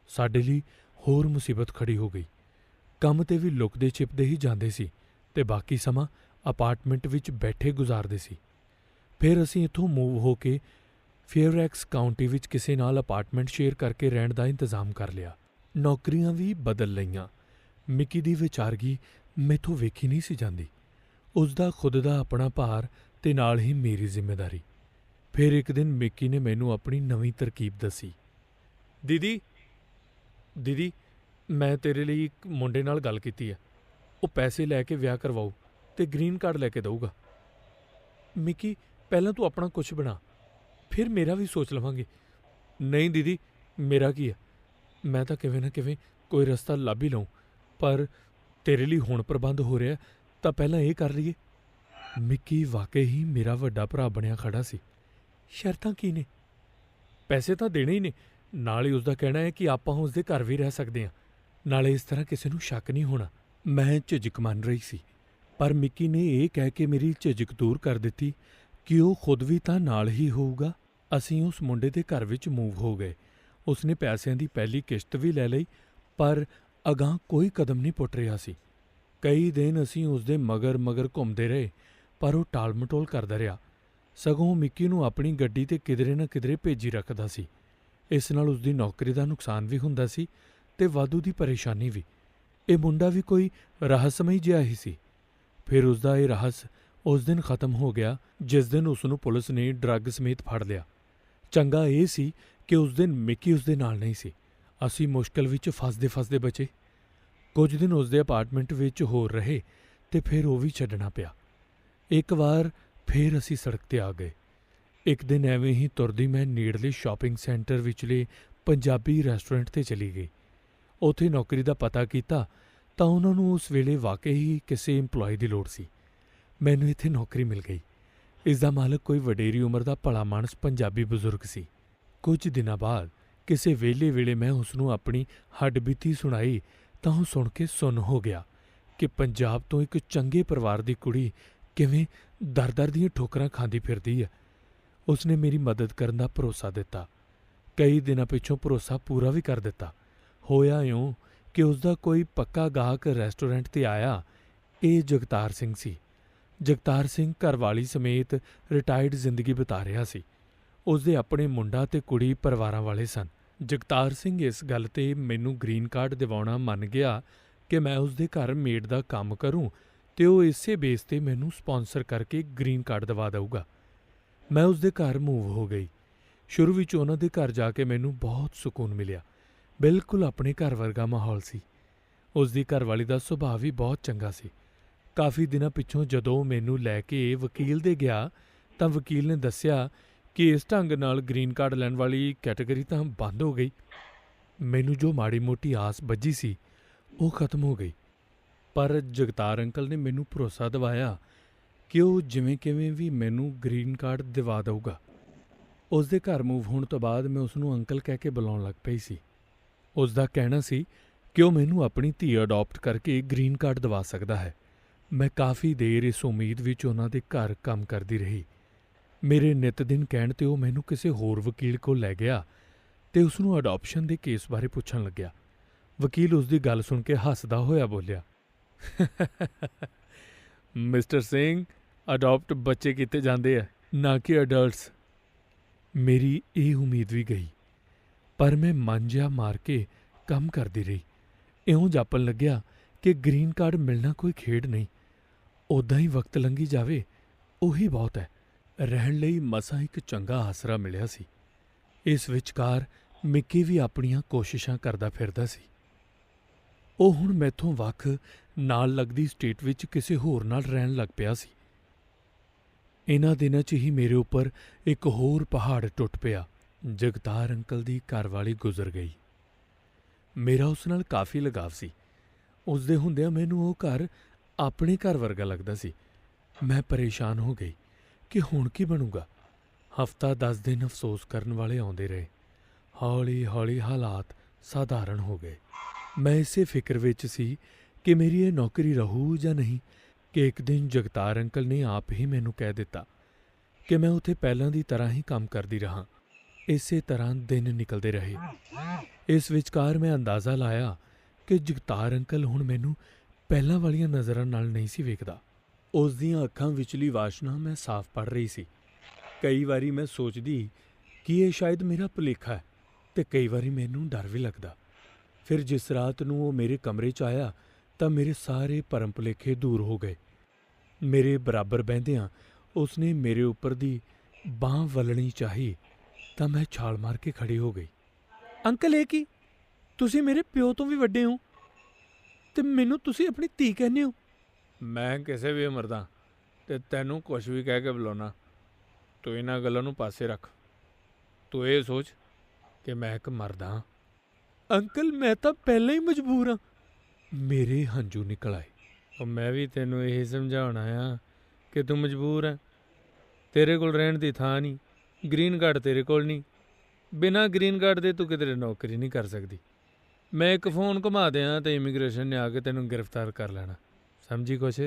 ਸਾਡੇ ਲਈ ਹੋਰ ਮੁਸੀਬਤ ਖੜ੍ਹੀ ਹੋ ਗਈ। ਕੰਮ ਤੇ ਵੀ ਲੁਕਦੇ ਛਿਪਦੇ ਹੀ ਜਾਂਦੇ ਸੀ ਤੇ ਬਾਕੀ ਸਮਾਂ ਅਪਾਰਟਮੈਂਟ ਵਿੱਚ ਬੈਠੇ ਗੁਜ਼ਾਰਦੇ ਸੀ। ਫਿਰ ਅਸੀਂ ਇੱਥੋਂ ਮੂਵ ਹੋ ਕੇ ਫੇਅਰੈਕਸ ਕਾਉਂਟੀ ਵਿੱਚ ਕਿਸੇ ਨਾਲ ਅਪਾਰਟਮੈਂਟ ਸ਼ੇਅਰ ਕਰਕੇ ਰਹਿਣ ਦਾ ਇੰਤਜ਼ਾਮ ਕਰ ਲਿਆ। ਨੌਕਰੀਆਂ ਵੀ ਬਦਲ ਲਈਆਂ। ਮਿੱਕੀ ਦੀ ਵਿਚਾਰਗੀ ਮੈਥੋਂ ਵੇਖੀ ਨਹੀਂ ਸੀ ਜਾਂਦੀ। ਉਸ ਦਾ ਖੁਦ ਦਾ ਆਪਣਾ ਭਾਰ ਤੇ ਨਾਲ ਹੀ ਮੇਰੀ ਜ਼ਿੰਮੇਵਾਰੀ। ਫਿਰ ਇੱਕ ਦਿਨ ਮਿਕੀ ਨੇ ਮੈਨੂੰ ਆਪਣੀ ਨਵੀਂ ਤਰਕੀਬ ਦੱਸੀ। ਦੀਦੀ ਦੀਦੀ, ਮੈਂ ਤੇਰੇ ਲਈ ਇੱਕ ਮੁੰਡੇ ਨਾਲ ਗੱਲ ਕੀਤੀ ਹੈ। ਉਹ ਪੈਸੇ ਲੈ ਕੇ ਵਿਆਹ ਕਰਵਾਉ ਤੇ ਗ੍ਰੀਨ ਕਾਰਡ ਲੈ ਕੇ ਦਊਗਾ। ਮਿੱਕੀ, ਪਹਿਲਾਂ ਤੂੰ ਆਪਣਾ ਕੁਝ ਬਣਾ, ਫਿਰ ਮੇਰਾ ਵੀ ਸੋਚ ਲਵਾਂਗੇ। ਨਹੀਂ ਦੀਦੀ, ਮੇਰਾ ਕੀ ਹੈ? ਮੈਂ ਤਾਂ ਕਿਵੇਂ ਨਾ ਕਿਵੇਂ ਕੋਈ ਰਸਤਾ ਲੱਭ ਹੀ ਲਵਾਂ ਪਰ ਤੇਰੇ ਲਈ ਹੁਣ ਪ੍ਰਬੰਧ ਹੋ ਰਿਹਾ, ਤਾਂ ਪਹਿਲਾਂ ਇਹ ਕਰ ਲਈਏ। ਮਿੱਕੀ ਵਾਕਈ ਹੀ ਮੇਰਾ ਵੱਡਾ ਭਰਾ ਬਣਿਆ ਖੜਾ ਸੀ। ਸ਼ਰਤਾਂ ਕੀ ਨੇ? ਪੈਸੇ ਤਾਂ ਦੇਣੇ ਹੀ ਨੇ ਨਾਲ ਹੀ ਉਸਦਾ ਕਹਿਣਾ ਹੈ ਕਿ ਆਪਾਂ ਉਸ ਦੇ ਘਰ ਵੀ ਰਹਿ ਸਕਦੇ ਹਾਂ। ਨਾਲੇ ਇਸ ਤਰ੍ਹਾਂ ਕਿਸੇ ਨੂੰ ਸ਼ੱਕ ਨਹੀਂ ਹੋਣਾ। ਮੈਂ ਝਿਜਕ ਮੰਨ ਰਹੀ ਸੀ। ਪਰ ਮਿਕੀ ਨੇ ਇਹ ਕਹਿ ਕੇ ਮੇਰੀ ਝਿਜਕ ਦੂਰ ਕਰ ਦਿੱਤੀ ਕਿ ਉਹ ਖੁਦ ਵੀ ਤਾਂ ਨਾਲ ਹੀ ਹੋਊਗਾ। ਅਸੀਂ ਉਸ ਮੁੰਡੇ ਦੇ ਘਰ ਵਿੱਚ ਮੂਵ ਹੋ ਗਏ। ਉਸਨੇ ਪੈਸਿਆਂ ਦੀ ਪਹਿਲੀ ਕਿਸ਼ਤ ਵੀ ਲੈ ਲਈ, ਪਰ ਅਗਾਂਹ ਕੋਈ ਕਦਮ ਨਹੀਂ ਪੁੱਟ ਰਿਹਾ ਸੀ। ਕਈ ਦਿਨ ਅਸੀਂ ਉਸਦੇ ਮਗਰ ਮਗਰ ਘੁੰਮਦੇ ਰਹੇ, ਪਰ ਉਹ ਟਾਲ-ਮਟੋਲ ਕਰਦਾ ਰਿਹਾ। ਸਗੋਂ ਮਿੱਕੀ ਨੂੰ ਆਪਣੀ ਗੱਡੀ ਤੇ ਕਿਧਰੇ ਨਾ ਕਿਧਰੇ ਭੇਜੀ ਰੱਖਦਾ ਸੀ। ਇਸ ਨਾਲ ਉਸ ਦੀ ਨੌਕਰੀ ਦਾ ਨੁਕਸਾਨ ਵੀ ਹੁੰਦਾ ਸੀ ਤੇ ਵਾਧੂ ਦੀ ਪਰੇਸ਼ਾਨੀ ਵੀ। ਇਹ ਮੁੰਡਾ ਵੀ ਕੋਈ ਰਹੱਸਮਈ ਜਿਹਾ ਹੀ ਸੀ। ਫਿਰ ਉਸ ਦਾ ਇਹ ਰਹੱਸ ਉਸ ਦਿਨ ਖਤਮ ਹੋ ਗਿਆ, ਜਿਸ ਦਿਨ ਉਸ ਨੂੰ ਪੁਲਿਸ ਨੇ ਡਰੱਗ ਸਮੇਤ ਫੜ ਲਿਆ। ਚੰਗਾ ਇਹ ਸੀ ਕਿ ਉਸ ਦਿਨ ਮਿੱਕੀ ਉਸ ਦੇ ਨਾਲ ਨਹੀਂ ਸੀ। ਅਸੀਂ ਮੁਸ਼ਕਲ ਵਿੱਚ ਫਸਦੇ ਫਸਦੇ ਬਚੇ। ਕੁਝ ਦਿਨ ਉਸ ਦੇ ਅਪਾਰਟਮੈਂਟ ਵਿੱਚ ਹੋਰ ਰਹੇ ਤੇ ਫਿਰ ਉਹ ਵੀ ਛੱਡਣਾ ਪਿਆ। ਇੱਕ ਵਾਰ ਫਿਰ ਅਸੀਂ ਸੜਕ ਤੇ ਆ ਗਏ। ਇੱਕ ਦਿਨ ਐਵੇਂ ਹੀ ਤੁਰਦੀ ਮੈਂ ਨੇੜਲੇ ਸ਼ਾਪਿੰਗ ਸੈਂਟਰ ਵਿਚਲੇ ਪੰਜਾਬੀ ਰੈਸਟੋਰੈਂਟ ਤੇ ਚਲੀ ਗਈ। ਉੱਥੇ ਨੌਕਰੀ ਦਾ ਪਤਾ ਕੀਤਾ ਤਾਂ ਉਹਨਾਂ ਨੂੰ ਉਸ ਵੇਲੇ ਵਾਕਈ ਹੀ ਕਿਸੇ EMPLOYE ਦੀ ਲੋੜ ਸੀ। ਮੈਨੂੰ ਇੱਥੇ ਨੌਕਰੀ ਮਿਲ ਗਈ। ਇਸ ਦਾ ਮਾਲਕ ਕੋਈ ਵਡੇਰੀ ਉਮਰ ਦਾ ਭਲਾ ਮਾਨਸ ਪੰਜਾਬੀ ਬਜ਼ੁਰਗ ਸੀ। ਕੁਝ ਦਿਨਾਂ ਬਾਅਦ ਕਿਸੇ ਵੇਲੇ ਵੇਲੇ ਮੈਂ ਉਸ ਨੂੰ ਆਪਣੀ ਹੱਡਬੀਤੀ ਸੁਣਾਈ ਤਾਂ ਉਹ ਸੁਣ ਕੇ ਸੁੰਨ ਹੋ ਗਿਆ ਕਿ ਪੰਜਾਬ ਤੋਂ ਇੱਕ ਚੰਗੇ ਪਰਿਵਾਰ ਦੀ ਕੁੜੀ ਕਿਵੇਂ ਦਰ-ਦਰ ਦੀਆਂ ਠੋਕਰਾਂ ਖਾਂਦੀ ਫਿਰਦੀ ਹੈ। ਉਸਨੇ ਮੇਰੀ ਮਦਦ ਕਰਨ ਦਾ ਭਰੋਸਾ ਦਿੱਤਾ। ਕਈ ਦਿਨਾਂ ਪਿੱਛੋਂ ਭਰੋਸਾ ਪੂਰਾ ਵੀ ਕਰ ਦਿੱਤਾ। ਹੋਇਆ ਇਉਂ ਕਿ ਉਸ ਦਾ ਕੋਈ ਪੱਕਾ ਗਾਹਕ ਰੈਸਟੋਰੈਂਟ ਤੇ ਆਇਆ, ਇਹ ਜਗਤਾਰ ਸਿੰਘ ਸੀ। ਜਗਤਾਰ ਸਿੰਘ ਘਰਵਾਲੀ ਸਮੇਤ ਰਿਟਾਇਰਡ ਜ਼ਿੰਦਗੀ ਬਿਤਾ ਰਿਹਾ ਸੀ। ਉਸ ਦੇ ਆਪਣੇ ਮੁੰਡਾ ਤੇ ਕੁੜੀ ਪਰਿਵਾਰਾਂ ਵਾਲੇ ਸਨ। ਜਗਤਾਰ ਸਿੰਘ ਇਸ ਗੱਲ ਤੇ ਮੈਨੂੰ ਗ੍ਰੀਨ ਕਾਰਡ ਦਿਵਾਉਣਾ ਮੰਨ ਗਿਆ ਕਿ ਮੈਂ ਉਸ ਦੇ ਘਰ ਮੇਡ ਦਾ ਕੰਮ ਕਰੂੰ ਤੇ ਉਹ ਇਸੇ ਬੇਸ ਤੇ ਮੈਨੂੰ ਸਪਾਂਸਰ ਕਰਕੇ ਗ੍ਰੀਨ ਕਾਰਡ ਦਿਵਾ ਦਊਗਾ। ਮੈਂ ਉਸ ਦੇ ਘਰ ਮੂਵ ਹੋ ਗਈ। ਸ਼ੁਰੂ ਵਿੱਚ ਉਹਨਾਂ ਦੇ ਘਰ ਜਾ ਕੇ ਮੈਨੂੰ ਬਹੁਤ ਸਕੂਨ ਮਿਲਿਆ। ਬਿਲਕੁਲ ਆਪਣੇ ਘਰ ਵਰਗਾ ਮਾਹੌਲ ਸੀ। ਉਸ ਦੀ ਘਰਵਾਲੀ ਦਾ ਸੁਭਾਅ ਵੀ ਬਹੁਤ ਚੰਗਾ ਸੀ। ਕਾਫੀ ਦਿਨਾਂ ਪਿੱਛੋਂ ਜਦੋਂ ਮੈਨੂੰ ਲੈ ਕੇ ਵਕੀਲ ਦੇ ਗਿਆ, ਤਾਂ ਵਕੀਲ ਨੇ ਦੱਸਿਆ ਕਿ ਇਸ ਢੰਗ ਨਾਲ ਗ੍ਰੀਨ ਕਾਰਡ ਲੈਣ ਵਾਲੀ ਕੈਟਾਗਰੀ ਤਾਂ ਬੰਦ ਹੋ ਗਈ। ਮੈਨੂੰ ਜੋ ਮਾੜੀ ਮੋਟੀ ਆਸ ਬੱਝੀ ਸੀ, ਉਹ ਖਤਮ ਹੋ ਗਈ। ਪਰ ਜਗਤਾਰ ਅੰਕਲ ਨੇ ਮੈਨੂੰ ਭਰੋਸਾ ਦਿਵਾਇਆ ਕਿ ਉਹ ਜਿਵੇਂ ਕਿਵੇਂ ਵੀ ਮੈਨੂੰ ਗ੍ਰੀਨ ਕਾਰਡ ਦਿਵਾ ਦਊਗਾ। ਉਸ ਦੇ ਘਰ ਮੂਵ ਹੋਣ ਤੋਂ ਬਾਅਦ ਮੈਂ ਉਸ ਨੂੰ ਅੰਕਲ ਕਹਿ ਕੇ ਬੁਲਾਉਣ ਲੱਗ ਪਈ ਸੀ। ਉਸ ਦਾ ਕਹਿਣਾ ਸੀ ਕਿ ਉਹ ਮੈਨੂੰ ਆਪਣੀ ਧੀ ਅਡਾਪਟ ਕਰਕੇ ਗ੍ਰੀਨ ਕਾਰਡ ਦਿਵਾ ਸਕਦਾ ਹੈ। ਮੈਂ ਕਾਫੀ ਦੇਰ ਇਸ ਉਮੀਦ ਵਿੱਚ ਉਹਨਾਂ ਦੇ ਘਰ ਕੰਮ ਕਰਦੀ ਰਹੀ। ਮੇਰੇ ਨਿਤ ਦਿਨ ਕਹਿਣ ਤੇ ਉਹ ਮੈਨੂੰ ਕਿਸੇ ਹੋਰ ਵਕੀਲ ਕੋਲ ਲੈ ਗਿਆ ਤੇ ਉਸ ਨੂੰ ਅਡਾਪਸ਼ਨ ਦੇ ਕੇਸ ਬਾਰੇ ਪੁੱਛਣ ਲੱਗਿਆ। ਵਕੀਲ ਉਸ ਦੀ ਗੱਲ ਸੁਣ ਕੇ ਹੱਸਦਾ ਹੋਇਆ ਬੋਲਿਆ, ਮਿਸਟਰ ਸਿੰਘ ਅਡਾਪਟ ਬੱਚੇ ਕੀਤੇ ਜਾਂਦੇ ਆ, ਨਾ ਕਿ ਅਡਲਟਸ ਮੇਰੀ ਇਹ ਉਮੀਦ ਵੀ ਗਈ, ਪਰ ਮੈਂ ਮਨ ਮਾਰ ਕੇ ਕੰਮ ਕਰਦੀ ਰਹੀ। ਇਉਂ ਜਾਪਣ ਲੱਗਿਆ ਕਿ ਗ੍ਰੀਨ ਕਾਰਡ ਮਿਲਣਾ ਕੋਈ ਖੇਡ ਨਹੀਂ। ਉਦਾਂ ਹੀ ਵਕਤ ਲੰਘੀ ਜਾਵੇ, ਉਹੀ ਬਹੁਤ ਹੈ। ਰਹਿਣ ਲਈ ਮਸਾਂ ਇੱਕ ਚੰਗਾ ਆਸਰਾ ਮਿਲਿਆ ਸੀ। ਇਸ ਵਿਚਕਾਰ ਮਿੱਕੀ ਵੀ ਆਪਣੀਆਂ ਕੋਸ਼ਿਸ਼ਾਂ ਕਰਦਾ ਫਿਰਦਾ ਸੀ। ਉਹ ਹੁਣ ਮੈਥੋਂ ਵੱਖ, ਨਾਲ ਲੱਗਦੀ ਸਟੇਟ ਵਿੱਚ ਕਿਸੇ ਹੋਰ ਨਾਲ ਰਹਿਣ ਲੱਗ ਪਿਆ ਸੀ। ਇਨ੍ਹਾਂ ਦਿਨਾਂ 'ਚ ਹੀ ਮੇਰੇ ਉੱਪਰ ਇੱਕ ਹੋਰ ਪਹਾੜ ਟੁੱਟ ਪਿਆ। ਜਗਤਾਰ ਅੰਕਲ ਦੀ ਘਰਵਾਲੀ ਗੁਜ਼ਰ ਗਈ। ਮੇਰਾ ਉਸ ਨਾਲ ਕਾਫੀ ਲਗਾਵ ਸੀ। ਉਸ ਦੇ ਹੁੰਦਿਆਂ ਮੈਨੂੰ ਉਹ ਘਰ ਆਪਣੇ ਘਰ ਵਰਗਾ ਲੱਗਦਾ ਸੀ। ਮੈਂ ਪਰੇਸ਼ਾਨ ਹੋ ਗਈ ਕਿ ਹੁਣ ਕੀ ਬਣੂਗਾ। ਹਫਤਾ 10 ਦਿਨ ਅਫਸੋਸ ਕਰਨ ਵਾਲੇ ਆਉਂਦੇ ਰਹੇ। ਹੌਲੀ ਹੌਲੀ ਹਾਲਾਤ ਸਾਧਾਰਨ ਹੋ ਗਏ। ਮੈਂ ਇਸੇ ਫਿਕਰ ਵਿੱਚ ਸੀ ਕਿ ਮੇਰੀ ਇਹ ਨੌਕਰੀ ਰਹੂ ਜਾਂ ਨਹੀਂ ਕਿ ਇੱਕ ਦਿਨ ਜਗਤਾਰ ਅੰਕਲ ਨੇ ਆਪ ਹੀ ਮੈਨੂੰ ਕਹਿ ਦਿੱਤਾ ਕਿ ਮੈਂ ਉੱਥੇ ਪਹਿਲਾਂ ਦੀ ਤਰ੍ਹਾਂ ਹੀ ਕੰਮ ਕਰਦੀ ਰਹਾਂ। ਇਸੇ ਤਰ੍ਹਾਂ ਦਿਨ ਨਿਕਲਦੇ ਰਹੇ। ਇਸ ਵਿਚਕਾਰ ਮੈਂ ਅੰਦਾਜ਼ਾ ਲਾਇਆ ਕਿ ਜਗਤਾਰ ਅੰਕਲ ਹੁਣ ਮੈਨੂੰ ਪਹਿਲਾਂ ਵਾਲੀਆਂ ਨਜ਼ਰਾਂ ਨਾਲ ਨਹੀਂ ਸੀ ਵੇਖਦਾ। ਉਸ ਦੀਆਂ ਅੱਖਾਂ ਵਿਚਲੀ ਵਾਸ਼ਨਾ ਮੈਂ ਸਾਫ਼ ਪੜ ਰਹੀ ਸੀ। ਕਈ ਵਾਰੀ ਮੈਂ ਸੋਚਦੀ ਕਿ ਇਹ ਸ਼ਾਇਦ ਮੇਰਾ ਭੁਲੇਖਾ ਹੈ ਤੇ ਕਈ ਵਾਰੀ ਮੈਨੂੰ ਡਰ ਵੀ ਲੱਗਦਾ। ਫਿਰ ਜਿਸ ਰਾਤ ਨੂੰ ਉਹ ਮੇਰੇ ਕਮਰੇ 'ਚ ਆਇਆ ਤਾਂ ਮੇਰੇ ਸਾਰੇ ਭਰਮ ਭੁਲੇਖੇ ਦੂਰ ਹੋ ਗਏ। ਮੇਰੇ ਬਰਾਬਰ ਬਹਿੰਦਿਆਂ ਉਸਨੇ ਮੇਰੇ ਉੱਪਰ ਦੀ ਬਾਹ ਵਲਣੀ ਚਾਹੀ ਤਾਂ ਮੈਂ ਛਾਲ ਮਾਰ ਕੇ ਖੜੀ ਹੋ ਗਈ। ਅੰਕਲ ਇਹ ਕੀ? ਤੁਸੀਂ ਮੇਰੇ ਪਿਓ ਤੋਂ ਵੀ ਵੱਡੇ ਹੋ ਤੇ ਮੈਨੂੰ ਤੁਸੀਂ ਆਪਣੀ ਧੀ ਕਹਿੰਦੇ ਹੋ? ਮੈਂ ਕਿਸੇ ਵੀ ਉਮਰ ਦਾ ਤੇ ਤੈਨੂੰ ਕੁਝ ਵੀ ਕਹਿ ਕੇ ਬੁਲਾਉਣਾ ਤੂੰ ਇਹਨਾਂ ਗੱਲਾਂ ਨੂੰ ਪਾਸੇ ਰੱਖ। ਤੂੰ ਇਹ ਸੋਚ ਕਿ ਮੈਂ ਇੱਕ ਮਰਦ ਹਾਂ। ਅੰਕਲ ਮੈਂ ਤਾਂ ਪਹਿਲਾਂ ਹੀ ਮਜਬੂਰ ਹਾਂ। ਮੇਰੇ ਹੰਝੂ ਨਿਕਲ ਆਏ। ਉਹ ਮੈਂ ਵੀ ਤੈਨੂੰ ਇਹ ਸਮਝਾਉਣ ਆਇਆ ਕਿ ਤੂੰ ਮਜਬੂਰ ਹੈ ਤੇਰੇ ਕੋਲ ਰਹਿਣ ਦੀ ਥਾਂ ਨਹੀਂ, ਗ੍ਰੀਨ ਕਾਰਡ ਤੇਰੇ ਕੋਲ ਨਹੀਂ। ਬਿਨਾਂ ਗ੍ਰੀਨ ਕਾਰਡ ਦੇ ਤੂੰ ਕਿਤੇ ਨੌਕਰੀ ਨਹੀਂ ਕਰ ਸਕਦੀ। ਮੈਂ ਇੱਕ ਫੋਨ ਘੁਮਾ ਦਿਆਂ ਤੇ ਇਮੀਗ੍ਰੇਸ਼ਨ ਨੇ ਆ ਕੇ ਤੈਨੂੰ ਗ੍ਰਿਫਤਾਰ ਕਰ ਲੈਣਾ। ਸਮਝੀ ਕੁਛ?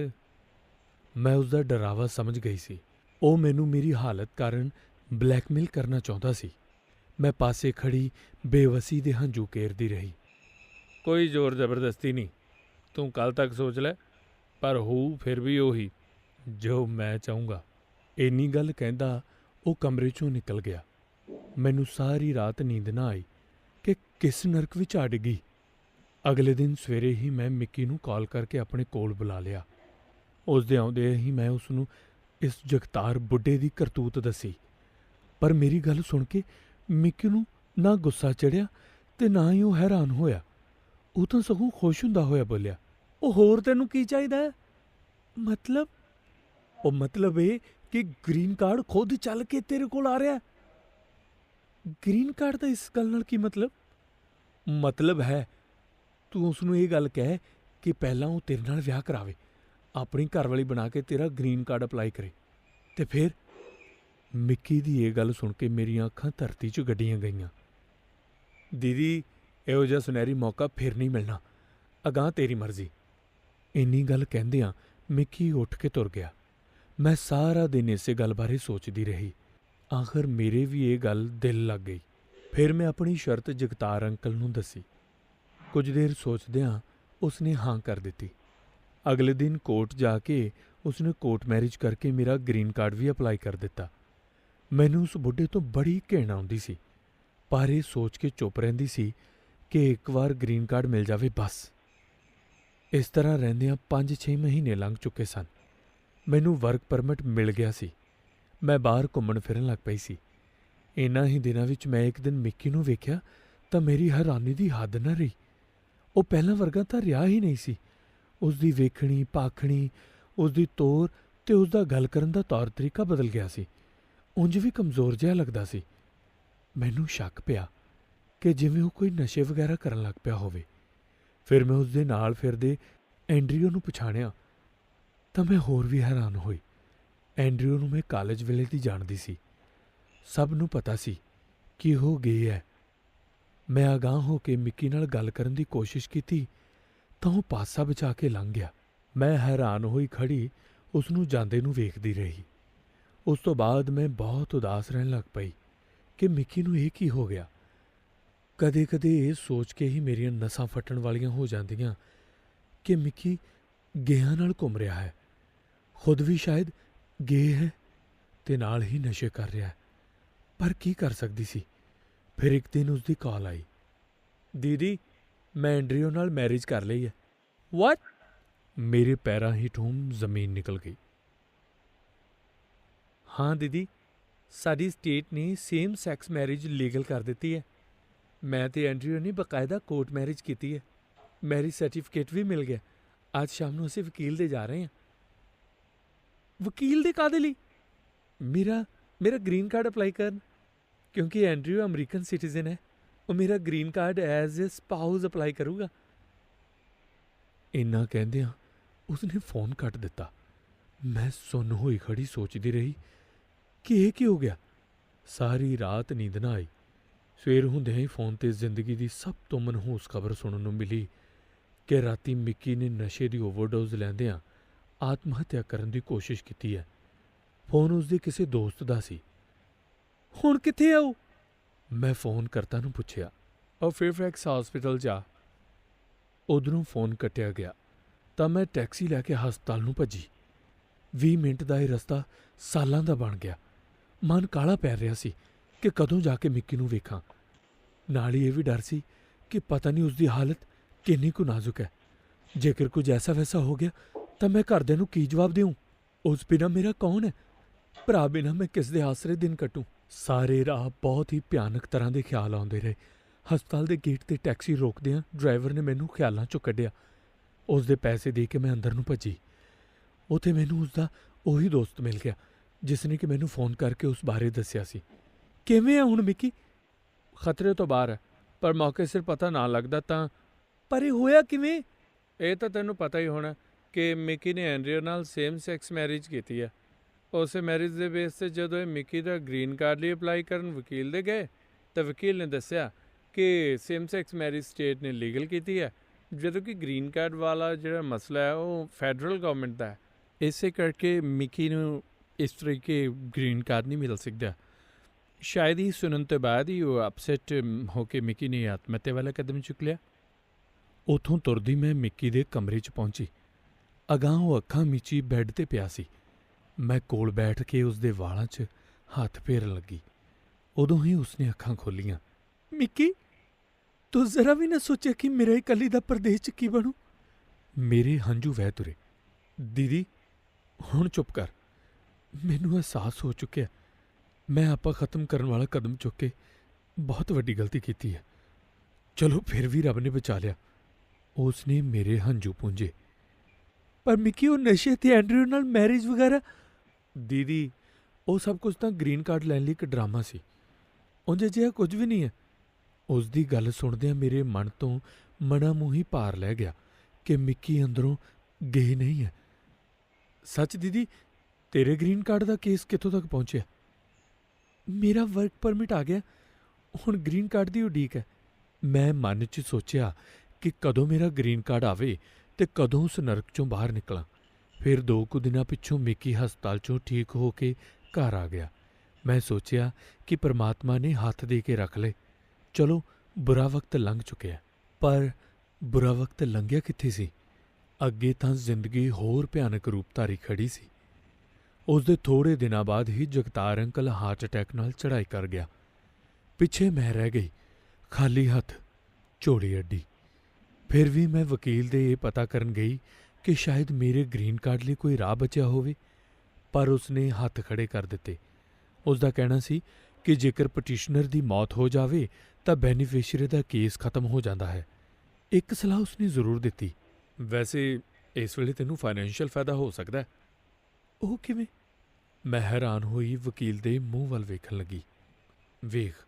ਮੈਂ ਉਸ ਦਾ ਡਰਾਵਾ ਸਮਝ ਗਈ ਸੀ। ਉਹ ਮੈਨੂੰ ਮੇਰੀ ਹਾਲਤ ਕਾਰਨ ਬਲੈਕਮੇਲ ਕਰਨਾ ਚਾਹੁੰਦਾ ਸੀ। ਮੈਂ ਪਾਸੇ ਖੜੀ ਬੇਵਸੀ ਦੇ ਹੰਝੂ ਕੇਰਦੀ ਰਹੀ। ਕੋਈ ਜ਼ੋਰ ਜ਼ਬਰਦਸਤੀ ਨਹੀਂ। ਤੂੰ ਕੱਲ ਤੱਕ ਸੋਚ ਲੈ, ਪਰ ਹੋਊ ਫਿਰ ਵੀ ਉਹੀ, ਜੋ ਮੈਂ ਚਾਹੂੰਗਾ। ਇੰਨੀ ਗੱਲ ਕਹਿੰਦਾ ਉਹ ਕਮਰੇ ਚੋਂ ਨਿਕਲ ਗਿਆ। ਮੈਨੂੰ ਸਾਰੀ ਰਾਤ ਨੀਂਦ ਨਾ ਆਈ ਕਿ ਕਿਸ ਨਰਕ ਵਿੱਚ ਆ ਗਈ ਅਗਲੇ ਦਿਨ ਸਵੇਰੇ ਹੀ ਮੈਂ ਮਿੱਕੀ ਨੂੰ ਕਾਲ ਕਰਕੇ ਆਪਣੇ ਕੋਲ ਬੁਲਾ ਲਿਆ। ਉਸ ਦੇ ਆਉਂਦੇ ਹੀ ਮੈਂ ਉਸ ਨੂੰ ਇਸ ਜਗਤਾਰ ਬੁੱਢੇ ਦੀ ਕਰਤੂਤ ਦੱਸੀ। ਪਰ ਮੇਰੀ ਗੱਲ ਸੁਣ ਕੇ ਮਿੱਕੀ ਨੂੰ ਨਾ ਗੁੱਸਾ ਚੜਿਆ ਤੇ ਨਾ ਹੀ ਉਹ ਹੈਰਾਨ ਹੋਇਆ। ਉਹ ਤਾਂ ਸਗੋਂ ਖੁਸ਼ ਹੁੰਦਾ ਹੋਇਆ ਬੋਲਿਆ, ਉਹ ਹੋਰ ਤੈਨੂੰ ਕੀ ਚਾਹੀਦਾ ਹੈ? ਮਤਲਬ? ਉਹ ਮਤਲਬ ਇਹ ਕਿ ਗ੍ਰੀਨ ਕਾਰਡ ਖੁਦ ਚੱਲ ਕੇ ਤੇਰੇ ਕੋਲ ਆ ਰਿਹਾ ਗ੍ਰੀਨ ਕਾਰਡ ਦਾ ਇਸ ਗੱਲ ਨਾਲ ਕੀ ਮਤਲਬ? ਮਤਲਬ ਹੈ, ਤੂੰ ਉਸ ਨੂੰ ਇਹ ਗੱਲ ਕਹਿ ਕਿ ਪਹਿਲਾਂ ਉਹ ਤੇਰੇ ਨਾਲ ਵਿਆਹ ਕਰਾਵੇ, ਆਪਣੀ ਘਰਵਾਲੀ ਬਣਾ ਕੇ ਤੇਰਾ ਗ੍ਰੀਨ ਕਾਰਡ ਅਪਲਾਈ ਕਰੇ। ਤੇ ਫਿਰ ਮਿੱਕੀ ਦੀ ਇਹ ਗੱਲ ਸੁਣ ਕੇ ਮੇਰੀਆਂ ਅੱਖਾਂ ਧਰਤੀ 'ਚ ਗੱਡੀਆਂ ਗਈਆਂ। ਦੀਦੀ ਇਹੋ ਜਿਹਾ ਸੁਨਹਿਰੀ ਮੌਕਾ ਫਿਰ ਨਹੀਂ ਮਿਲਣਾ। ਅਗਾਹ ਤੇਰੀ ਮਰਜ਼ੀ। ਇੰਨੀ ਗੱਲ ਕਹਿੰਦਿਆਂ ਮਿੱਕੀ ਉੱਠ ਕੇ ਤੁਰ ਗਿਆ। ਮੈਂ ਸਾਰਾ ਦਿਨ ਇਸੇ ਗੱਲ ਬਾਰੇ ਸੋਚਦੀ ਰਹੀ। ਆਖਰ ਮੇਰੇ ਵੀ ਇਹ ਗੱਲ ਦਿਲ ਲੱਗ ਗਈ। ਫਿਰ ਮੈਂ ਆਪਣੀ ਸ਼ਰਤ ਜਗਤਾਰ ਅੰਕਲ ਨੂੰ ਦੱਸੀ। ਕੁਝ ਦੇਰ ਸੋਚਦਿਆਂ ਉਸਨੇ ਹਾਂ ਕਰ ਦਿੱਤੀ। ਅਗਲੇ ਦਿਨ ਕੋਰਟ ਜਾ ਕੇ ਉਸਨੇ ਕੋਰਟ ਮੈਰਿਜ ਕਰਕੇ ਮੇਰਾ ਗ੍ਰੀਨ ਕਾਰਡ ਵੀ ਅਪਲਾਈ ਕਰ ਦਿੱਤਾ। ਮੈਨੂੰ ਉਸ ਬੁੱਢੇ ਤੋਂ ਬੜੀ ਘਿਣ ਆਉਂਦੀ ਸੀ। ਪਰ ਇਹ ਸੋਚ ਕੇ ਚੁੱਪ ਰਹਿੰਦੀ ਸੀ ਕਿ ਇੱਕ ਵਾਰ ਗ੍ਰੀਨ ਕਾਰਡ ਮਿਲ ਜਾਵੇ ਬਸ। ਇਸ ਤਰ੍ਹਾਂ ਰਹਿੰਦਿਆਂ 5-6 ਮਹੀਨੇ ਲੰਘ ਚੁੱਕੇ ਸਨ। ਮੈਨੂੰ ਵਰਕ ਪਰਮਿਟ ਮਿਲ ਗਿਆ ਸੀ। ਮੈਂ ਬਾਹਰ ਘੁੰਮਣ ਫਿਰਨ ਲੱਗ ਪਈ ਸੀ। ਇਨ੍ਹਾਂ ਹੀ ਦਿਨਾਂ ਵਿੱਚ ਮੈਂ ਇੱਕ ਦਿਨ ਮਿੱਕੀ ਨੂੰ ਵੇਖਿਆ ਤਾਂ ਮੇਰੀ ਹੈਰਾਨੀ ਦੀ ਹੱਦ ਨਾ ਰਹੀ। ਉਹ ਪਹਿਲਾਂ ਵਰਗਾ ਤਾਂ ਰਿਹਾ ਹੀ ਨਹੀਂ ਸੀ। ਉਸ ਦੀ ਵੇਖਣੀ, ਪਾਖਣੀ ਉਸ ਦੀ ਤੋਰ ਤੇ ਉਸ ਦਾ ਗੱਲ ਕਰਨ ਦਾ ਤੌਰ ਤਰੀਕਾ ਬਦਲ ਗਿਆ ਸੀ। ਉਂਝ ਵੀ ਕਮਜ਼ੋਰ ਜਿਹਾ ਲੱਗਦਾ ਸੀ। ਮੈਨੂੰ ਸ਼ੱਕ ਪਿਆ ਕਿ ਜਿਵੇਂ ਉਹ ਕੋਈ ਨਸ਼ੇ ਵਗੈਰਾ ਕਰਨ ਲੱਗ ਪਿਆ ਹੋਵੇ। ਫਿਰ ਮੈਂ ਉਸ ਦੇ ਨਾਲ ਫਿਰਦੇ ਐਂਡਰੀਓ ਨੂੰ ਪਛਾਣਿਆ, ਤਾਂ ਮੈਂ ਹੋਰ ਵੀ ਹੈਰਾਨ ਹੋਈ। ਐਂਡਰੀਓ ਨੂੰ ਮੈਂ ਕਾਲਜ ਵੇਲੇ ਦੀ ਜਾਣਦੀ ਸੀ। ਸਭ ਨੂੰ ਪਤਾ ਸੀ ਕਿ ਉਹ ਗੇ ਹੈ। ਮੈਂ ਅਗਾਹ ਹੋ ਕੇ ਮਿੱਕੀ ਨਾਲ ਗੱਲ ਕਰਨ ਦੀ ਕੋਸ਼ਿਸ਼ ਕੀਤੀ, ਤਾਂ ਉਹ ਪਾਸਾ ਬਚਾ ਕੇ ਲੰਘ ਗਿਆ। ਮੈਂ ਹੈਰਾਨ ਹੋਈ ਖੜੀ ਉਸ ਨੂੰ ਜਾਂਦੇ ਨੂੰ ਵੇਖਦੀ ਰਹੀ। ਉਸ ਤੋਂ ਬਾਅਦ ਮੈਂ ਬਹੁਤ ਉਦਾਸ ਰਹਿਣ ਲੱਗ ਪਈ ਕਿ ਮਿੱਕੀ ਨੂੰ ਇਹ ਕੀ ਹੋ ਗਿਆ? ਕਦੇ-ਕਦੇ ਇਹ ਸੋਚ ਕੇ ਹੀ ਮੇਰੀਆਂ ਨਸਾਂ ਫਟਣ ਵਾਲੀਆਂ ਹੋ ਜਾਂਦੀਆਂ ਕਿ ਮਿੱਕੀ ਗੇਹਾਂ ਨਾਲ ਘੁੰਮ ਰਿਹਾ ਹੈ। ਖੁਦ ਵੀ ਸ਼ਾਇਦ ਗੇ ਹੈ ਤੇ ਨਾਲ ਹੀ ਨਸ਼ੇ ਕਰ ਰਿਹਾ ਹੈ। ਪਰ ਕੀ ਕਰ ਸਕਦੀ ਸੀ? ਫਿਰ ਇੱਕ ਦਿਨ ਉਸ ਦੀ ਕਾਲ ਆਈ। ਦੀਦੀ ਮੈਂ ਐਂਡਰੀਓ ਨਾਲ ਮੈਰਿਜ ਕਰ ਲਈ ਹੈ। ਵਾਟ ਮੇਰੇ ਪੈਰਾਂ ਹੇਠੋਂ ਜ਼ਮੀਨ ਨਿਕਲ ਗਈ। ਹਾਂ ਦੀਦੀ ਸਾਡੀ ਸਟੇਟ ਨੇ ਸੇਮ ਸੈਕਸ ਮੈਰਿਜ ਲੀਗਲ ਕਰ ਦਿੱਤੀ ਹੈ। ਮੈਂ ਤੇ ਐਂਡਰੀਓ ਨੇ ਬਕਾਇਦਾ ਕੋਰਟ ਮੈਰਿਜ ਕੀਤੀ ਹੈ। ਮੈਰਿਜ ਸਰਟੀਫਿਕੇਟ ਵੀ ਮਿਲ ਗਿਆ। ਅੱਜ ਸ਼ਾਮ ਨੂੰ ਅਸੀਂ ਵਕੀਲ ਦੇ ਜਾ ਰਹੇ ਹਾਂ। ਵਕੀਲ ਦੇ ਕਾਦੇ ਲਈ? ਮੇਰਾ ਮੇਰਾ ਗ੍ਰੀਨ ਕਾਰਡ ਅਪਲਾਈ ਕਰਨ। ਕਿਉਂਕਿ ਐਂਡਰੀਓ ਅਮਰੀਕਨ ਸਿਟੀਜ਼ਨ ਹੈ। ਉਹ ਮੇਰਾ green card as a spouse apply ਕਰੂਗਾ। ਇੰਨਾ ਕਹਿੰਦਿਆਂ ਉਸਨੇ ਫੋਨ ਕੱਟ ਦਿੱਤਾ। ਮੈਂ ਸੁੰਨ ਹੋਈ ਖੜੀ ਸੋਚਦੀ ਰਹੀ ਕਿ ਇਹ ਕੀ ਹੋ ਗਿਆ? ਸਾਰੀ ਰਾਤ ਨੀਂਦ ਨਾ ਆਈ। ਸਵੇਰ ਹੁੰਦਿਆਂ ਹੀ ਫੋਨ ਤੇ ਜ਼ਿੰਦਗੀ ਦੀ ਸਭ ਤੋਂ ਮਨਹੂਸ ਖਬਰ ਸੁਣਨ ਨੂੰ ਮਿਲੀ ਕਿ ਰਾਤੀ ਮਿੱਕੀ ਨੇ ਨਸ਼ੇ ਦੀ ਓਵਰਡੋਜ਼ ਲੈਂਦਿਆਂ ਆਤਮ ਹੱਤਿਆ ਕਰਨ ਦੀ ਕੋਸ਼ਿਸ਼ ਕੀਤੀ ਹੈ। ਫੋਨ ਉਸ ਦੇ ਕਿਸੇ ਦੋਸਤ ਦਾ ਸੀ। ਹੁਣ ਕਿੱਥੇ ਆ ਉਹ? ਮੈਂ ਫੋਨ ਕਰਤਾ ਨੂੰ ਪੁੱਛਿਆ। ਉਹ ਫੇਅਰਫੈਕਸ ਹਸਪੀਟਲ ਜਾ। ਉਧਰੋਂ ਫੋਨ ਕੱਟਿਆ ਗਿਆ। ਤਾਂ ਮੈਂ ਟੈਕਸੀ ਲੈ ਕੇ ਹਸਪਤਾਲ ਨੂੰ ਭੱਜੀ। 20 ਮਿੰਟ ਦਾ ਇਹ ਰਸਤਾ ਸਾਲਾਂ ਦਾ ਬਣ ਗਿਆ। ਮਨ ਕਾਲਾ ਪੈ ਰਿਹਾ ਸੀ। ਕਿ ਕਦੋਂ ਜਾ ਕੇ ਮਿੱਕੀ ਨੂੰ ਵੇਖਾਂ। ਨਾਲ ਹੀ ਇਹ ਵੀ ਡਰ ਸੀ ਕਿ ਪਤਾ ਨਹੀਂ ਉਸ ਦੀ ਹਾਲਤ ਕਿੰਨੀ ਕੁ ਨਾਜ਼ੁਕ ਹੈ। ਜੇਕਰ ਕੁਝ ਐਸਾ ਵੈਸਾ ਹੋ ਗਿਆ, ਤਾਂ ਮੈਂ ਘਰਦਿਆਂ ਨੂੰ ਕੀ ਜਵਾਬ ਦੇਵਾਂ ਉਸ ਬਿਨਾ ਮੇਰਾ ਕੌਣ ਹੈ? ਭਰਾ ਬਿਨਾ ਮੈਂ ਕਿਸ ਦੇ ਆਸਰੇ ਦਿਨ ਕੱਟੂੰ? ਸਾਰੇ ਰਾਹ ਬਹੁਤ ਹੀ ਭਿਆਨਕ ਤਰ੍ਹਾਂ ਦੇ ਖਿਆਲ ਆਉਂਦੇ ਰਹੇ। ਹਸਪਤਾਲ ਦੇ ਗੇਟ ਤੇ ਟੈਕਸੀ ਰੋਕਦਿਆਂ ਡਰਾਈਵਰ ਨੇ ਮੈਨੂੰ ਖਿਆਲਾਂ ਚੋਂ ਕੱਢਿਆ। ਉਸ ਦੇ ਪੈਸੇ ਦੇ ਕੇ ਮੈਂ ਅੰਦਰ ਨੂੰ ਭੱਜੀ। ਉਥੇ ਮੈਨੂੰ ਉਸ ਦਾ ਉਹੀ ਦੋਸਤ ਮਿਲ ਗਿਆ, ਜਿਸ ਨੇ ਕਿ ਮੈਨੂੰ ਫੋਨ ਕਰਕੇ ਉਸ ਬਾਰੇ ਦੱਸਿਆ ਸੀ। ਕਿਵੇਂ ਆ ਹੁਣ ਮਿੱਕੀ? ਖਤਰੇ ਤੋਂ ਬਾਹਰ ਹੈ ਪਰ ਮੌਕੇ ਸਿਰ ਪਤਾ ਨਾ ਲੱਗਦਾ ਤਾਂ। ਪਰ ਇਹ ਹੋਇਆ ਕਿਵੇਂ? ਇਹ ਤਾਂ ਤੈਨੂੰ ਪਤਾ ਹੀ ਹੋਣਾ ਕਿ ਮਿੱਕੀ ਨੇ ਐਂਡਰੀਓ ਨਾਲ ਸੇਮ ਸੈਕਸ ਮੈਰਿਜ ਕੀਤੀ ਹੈ। ਉਸੇ ਮੈਰਿਜ ਦੇ ਬੇਸ ਤੇ ਜਦੋਂ ਇਹ ਮਿੱਕੀ ਦਾ ਗ੍ਰੀਨ ਕਾਰਡ ਲਈ ਅਪਲਾਈ ਕਰਨ ਵਕੀਲ ਦੇ ਗਏ ਤਾਂ ਵਕੀਲ ਨੇ ਦੱਸਿਆ ਕਿ ਸੇਮ ਸੈਕਸ ਮੈਰਿਜ ਸਟੇਟ ਨੇ ਲੀਗਲ ਕੀਤੀ ਹੈ। ਜਦੋਂ ਕਿ ਗ੍ਰੀਨ ਕਾਰਡ ਵਾਲਾ ਜਿਹੜਾ ਮਸਲਾ ਹੈ ਉਹ ਫੈਡਰਲ ਗਵਰਨਮੈਂਟ ਦਾ ਹੈ। ਇਸੇ ਕਰਕੇ ਮਿੱਕੀ ਨੂੰ ਇਸ ਤਰੀਕੇ ਗ੍ਰੀਨ ਕਾਰਡ ਨਹੀਂ ਮਿਲ ਸਕਦਾ। ਸ਼ਾਇਦ ਹੀ ਸੁਣਨ ਤੋਂ ਬਾਅਦ ਹੀ ਉਹ ਅਪਸੈਟ ਹੋ ਕੇ ਮਿੱਕੀ ਨੇ ਆਤਮ ਹੱਤਿਆ ਵਾਲਾ ਕਦਮ ਚੁੱਕ ਲਿਆ ਉਥੋਂ ਤੁਰਦੀ ਮੈਂ ਮਿੱਕੀ ਦੇ ਕਮਰੇ 'ਚ ਪਹੁੰਚੀ ਅਗਾਂਹ ਉਹ ਅੱਖਾਂ ਮੀਚੀ ਬੈੱਡ ਤੇ ਪਿਆ ਸੀ ਮੈਂ ਕੋਲ ਬੈਠ ਕੇ ਉਸ ਦੇ ਵਾਲਾਂ 'ਚ ਹੱਥ ਫੇਰਨ ਲੱਗੀ ਉਦੋਂ ਹੀ ਉਸਨੇ ਅੱਖਾਂ ਖੋਲੀਆਂ ਮਿੱਕੀ ਤੂੰ ਜ਼ਰਾ ਵੀ ਨਾ ਸੋਚਿਆ ਕਿ ਮੇਰੇ ਇਕੱਲੀ ਦਾ ਪਰਦੇਸ ਚ ਕੀ ਬਣੂ ਮੇਰੇ ਹੰਝੂ ਵਹਿ ਤੁਰੇ ਦੀਦੀ ਹੁਣ ਚੁੱਪ ਕਰ ਮੈਨੂੰ ਅਹਿਸਾਸ ਹੋ ਚੁੱਕਿਆ ਮੈਂ ਆਪਾ ਖਤਮ ਕਰਨ ਵਾਲਾ ਕਦਮ ਚੁੱਕ ਕੇ ਬਹੁਤ ਵੱਡੀ ਗਲਤੀ ਕੀਤੀ ਹੈ। ਚਲੋ ਫਿਰ ਵੀ ਰੱਬ ਨੇ ਬਚਾ ਲਿਆ। ਉਸ ਨੇ ਮੇਰੇ ਹੰਝੂ ਪੂੰਝੇ। ਪਰ ਮਿੱਕੀ, ਉਹ ਨਸ਼ੇ ਤੇ ਐਂਡਰਿਊ ਨਾਲ ਮੈਰਿਜ ਵਗੈਰਾ? ਦੀਦੀ, ਉਹ ਸਭ ਕੁਝ ਤਾਂ ਗ੍ਰੀਨ ਕਾਰਡ ਲੈਣ ਲਈ ਇੱਕ ਡਰਾਮਾ ਸੀ। ਉਂਝ ਜਿਹਾ ਕੁਝ ਵੀ ਨਹੀਂ ਹੈ। ਉਸ ਦੀ ਗੱਲ ਸੁਣਦਿਆਂ ਮੇਰੇ ਮਨ ਤੋਂ ਮਨਾ ਮੂੰਹੀ ਪਾਰ ਲੈ ਗਿਆ ਕਿ ਮਿੱਕੀ ਅੰਦਰੋਂ ਗੇ ਨਹੀਂ ਹੈ। ਸੱਚ ਦੀਦੀ, ਤੇਰੇ ਗ੍ਰੀਨ ਕਾਰਡ ਦਾ ਕੇਸ ਕਿੱਥੋਂ ਤੱਕ ਪਹੁੰਚਿਆ? ਮੇਰਾ ਵਰਕ ਪਰਮਿਟ ਆ ਗਿਆ। ਹੁਣ ਗ੍ਰੀਨ ਕਾਰਡ ਦੀ ਉਡੀਕ ਹੈ। ਮੈਂ ਮਨ 'ਚ ਸੋਚਿਆ ਕਿ ਕਦੋਂ ਮੇਰਾ ਗ੍ਰੀਨ ਕਾਰਡ ਆਵੇ ਤੇ ਕਦੋਂ ਉਸ ਨਰਕ 'ਚੋਂ ਬਾਹਰ ਨਿਕਲਾਂ। ਫਿਰ ਦੋ ਕੁ ਦਿਨਾਂ ਪਿੱਛੋਂ ਮਿੱਕੀ ਹਸਪਤਾਲ 'ਚੋਂ ਠੀਕ ਹੋ ਕੇ ਘਰ ਆ ਗਿਆ। ਮੈਂ ਸੋਚਿਆ ਕਿ ਪ੍ਰਮਾਤਮਾ ਨੇ ਹੱਥ ਦੇ ਕੇ ਰੱਖ ਲਏ। ਚਲੋ, ਬੁਰਾ ਵਕਤ ਲੰਘ ਚੁੱਕਿਆ ਪਰ ਬੁਰਾ ਵਕਤ ਲੰਘਿਆ ਕਿੱਥੇ ਸੀ? ਅੱਗੇ ਤਾਂ ਜ਼ਿੰਦਗੀ ਹੋਰ ਭਿਆਨਕ ਰੂਪ ਧਾਰੀ ਖੜੀ ਸੀ। ਉਸ ਦੇ ਥੋੜੇ ਦਿਨਾਂ ਬਾਅਦ ਹੀ ਜਗਤਾਰ ਅੰਕਲ ਹਾਰਟ ਅਟੈਕ ਨਾਲ ਚੜ੍ਹਾਈ ਕਰ ਗਿਆ। ਪਿੱਛੇ ਮੈਂ ਰਹਿ ਗਈ, ਖਾਲੀ ਹੱਥ, ਝੋਲੀ ਅੱਡੀ। ਫਿਰ ਵੀ ਮੈਂ ਵਕੀਲ ਦੇ ਇਹ ਪਤਾ ਕਰਨ ਗਈ ਕਿ ਸ਼ਾਇਦ ਮੇਰੇ ਗ੍ਰੀਨ ਕਾਰਡ ਲਈ ਕੋਈ ਰਾਹ ਬਚਿਆ ਹੋਵੇ, ਪਰ ਉਸਨੇ ਹੱਥ ਖੜੇ ਕਰ ਦਿੱਤੇ। ਉਸ ਦਾ ਕਹਿਣਾ ਸੀ ਕਿ ਜੇਕਰ ਪਟੀਸ਼ਨਰ ਦੀ ਮੌਤ ਹੋ ਜਾਵੇ, ਤਾਂ ਬੈਨੀਫੀਸ਼ੀਅਰੀ ਦਾ ਕੇਸ ਖਤਮ ਹੋ ਜਾਂਦਾ ਹੈ। ਇੱਕ ਸਲਾਹ ਉਸਨੇ ਜ਼ਰੂਰ ਦਿੱਤੀ। ਵੈਸੇ, ਇਸ ਵੇਲੇ ਤੈਨੂੰ ਫਾਈਨੈਂਸ਼ੀਅਲ ਫਾਇਦਾ ਹੋ ਸਕਦਾ ਹੈ। ਉਹ ਕਿਵੇਂ? ਮੈਂ ਹੈਰਾਨ ਹੋਈ ਵਕੀਲ ਦੇ ਮੂੰਹ ਵੱਲ ਵੇਖਣ ਲੱਗੀ। ਵੇਖ,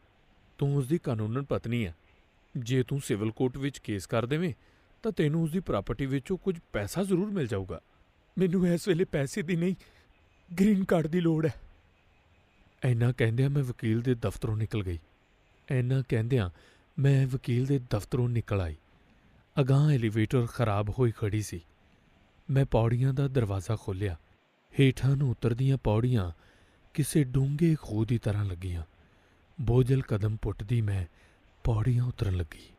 ਤੂੰ ਉਸ ਦੀ ਕਾਨੂੰਨਨ ਪਤਨੀ ਹੈ ਜੇ ਤੂੰ ਸਿਵਲ ਕੋਰਟ ਵਿੱਚ ਕੇਸ ਕਰ ਦੇਵੇਂ, ਤਾਂ ਤੈਨੂੰ ਉਸ ਦੀ ਪ੍ਰਾਪਰਟੀ ਵਿੱਚੋਂ ਕੁਝ ਪੈਸਾ ਜ਼ਰੂਰ ਮਿਲ ਜਾਊਗਾ। ਮੈਨੂੰ ਇਸ ਵੇਲੇ ਪੈਸੇ ਦੀ ਨਹੀਂ, ਗ੍ਰੀਨ ਕਾਰਡ ਦੀ ਲੋੜ ਹੈ। ਐਨਾ ਕਹਿੰਦਿਆਂ ਮੈਂ ਵਕੀਲ ਦੇ ਦਫ਼ਤਰੋਂ ਨਿਕਲ ਗਈ। ਐਨਾ ਕਹਿੰਦਿਆਂ ਮੈਂ ਵਕੀਲ ਦੇ ਦਫ਼ਤਰੋਂ ਨਿਕਲ ਆਈ। ਅਗਾਂਹ ਐਲੀਵੇਟਰ ਖਰਾਬ ਹੋਈ ਖੜੀ ਸੀ। ਮੈਂ ਪੌੜੀਆਂ ਦਾ ਦਰਵਾਜ਼ਾ ਖੋਲ੍ਹਿਆ। ਹੇਠਾਂ ਨੂੰ ਉਤਰਦੀਆਂ ਪੌੜੀਆਂ ਕਿਸੇ ਡੂੰਘੇ ਖੂਹ ਦੀ ਤਰ੍ਹਾਂ ਲੱਗੀਆਂ। ਬੋਝਲ ਕਦਮ ਪੁੱਟਦੀ ਮੈਂ ਪੌੜੀਆਂ ਉਤਰਨ ਲੱਗੀ।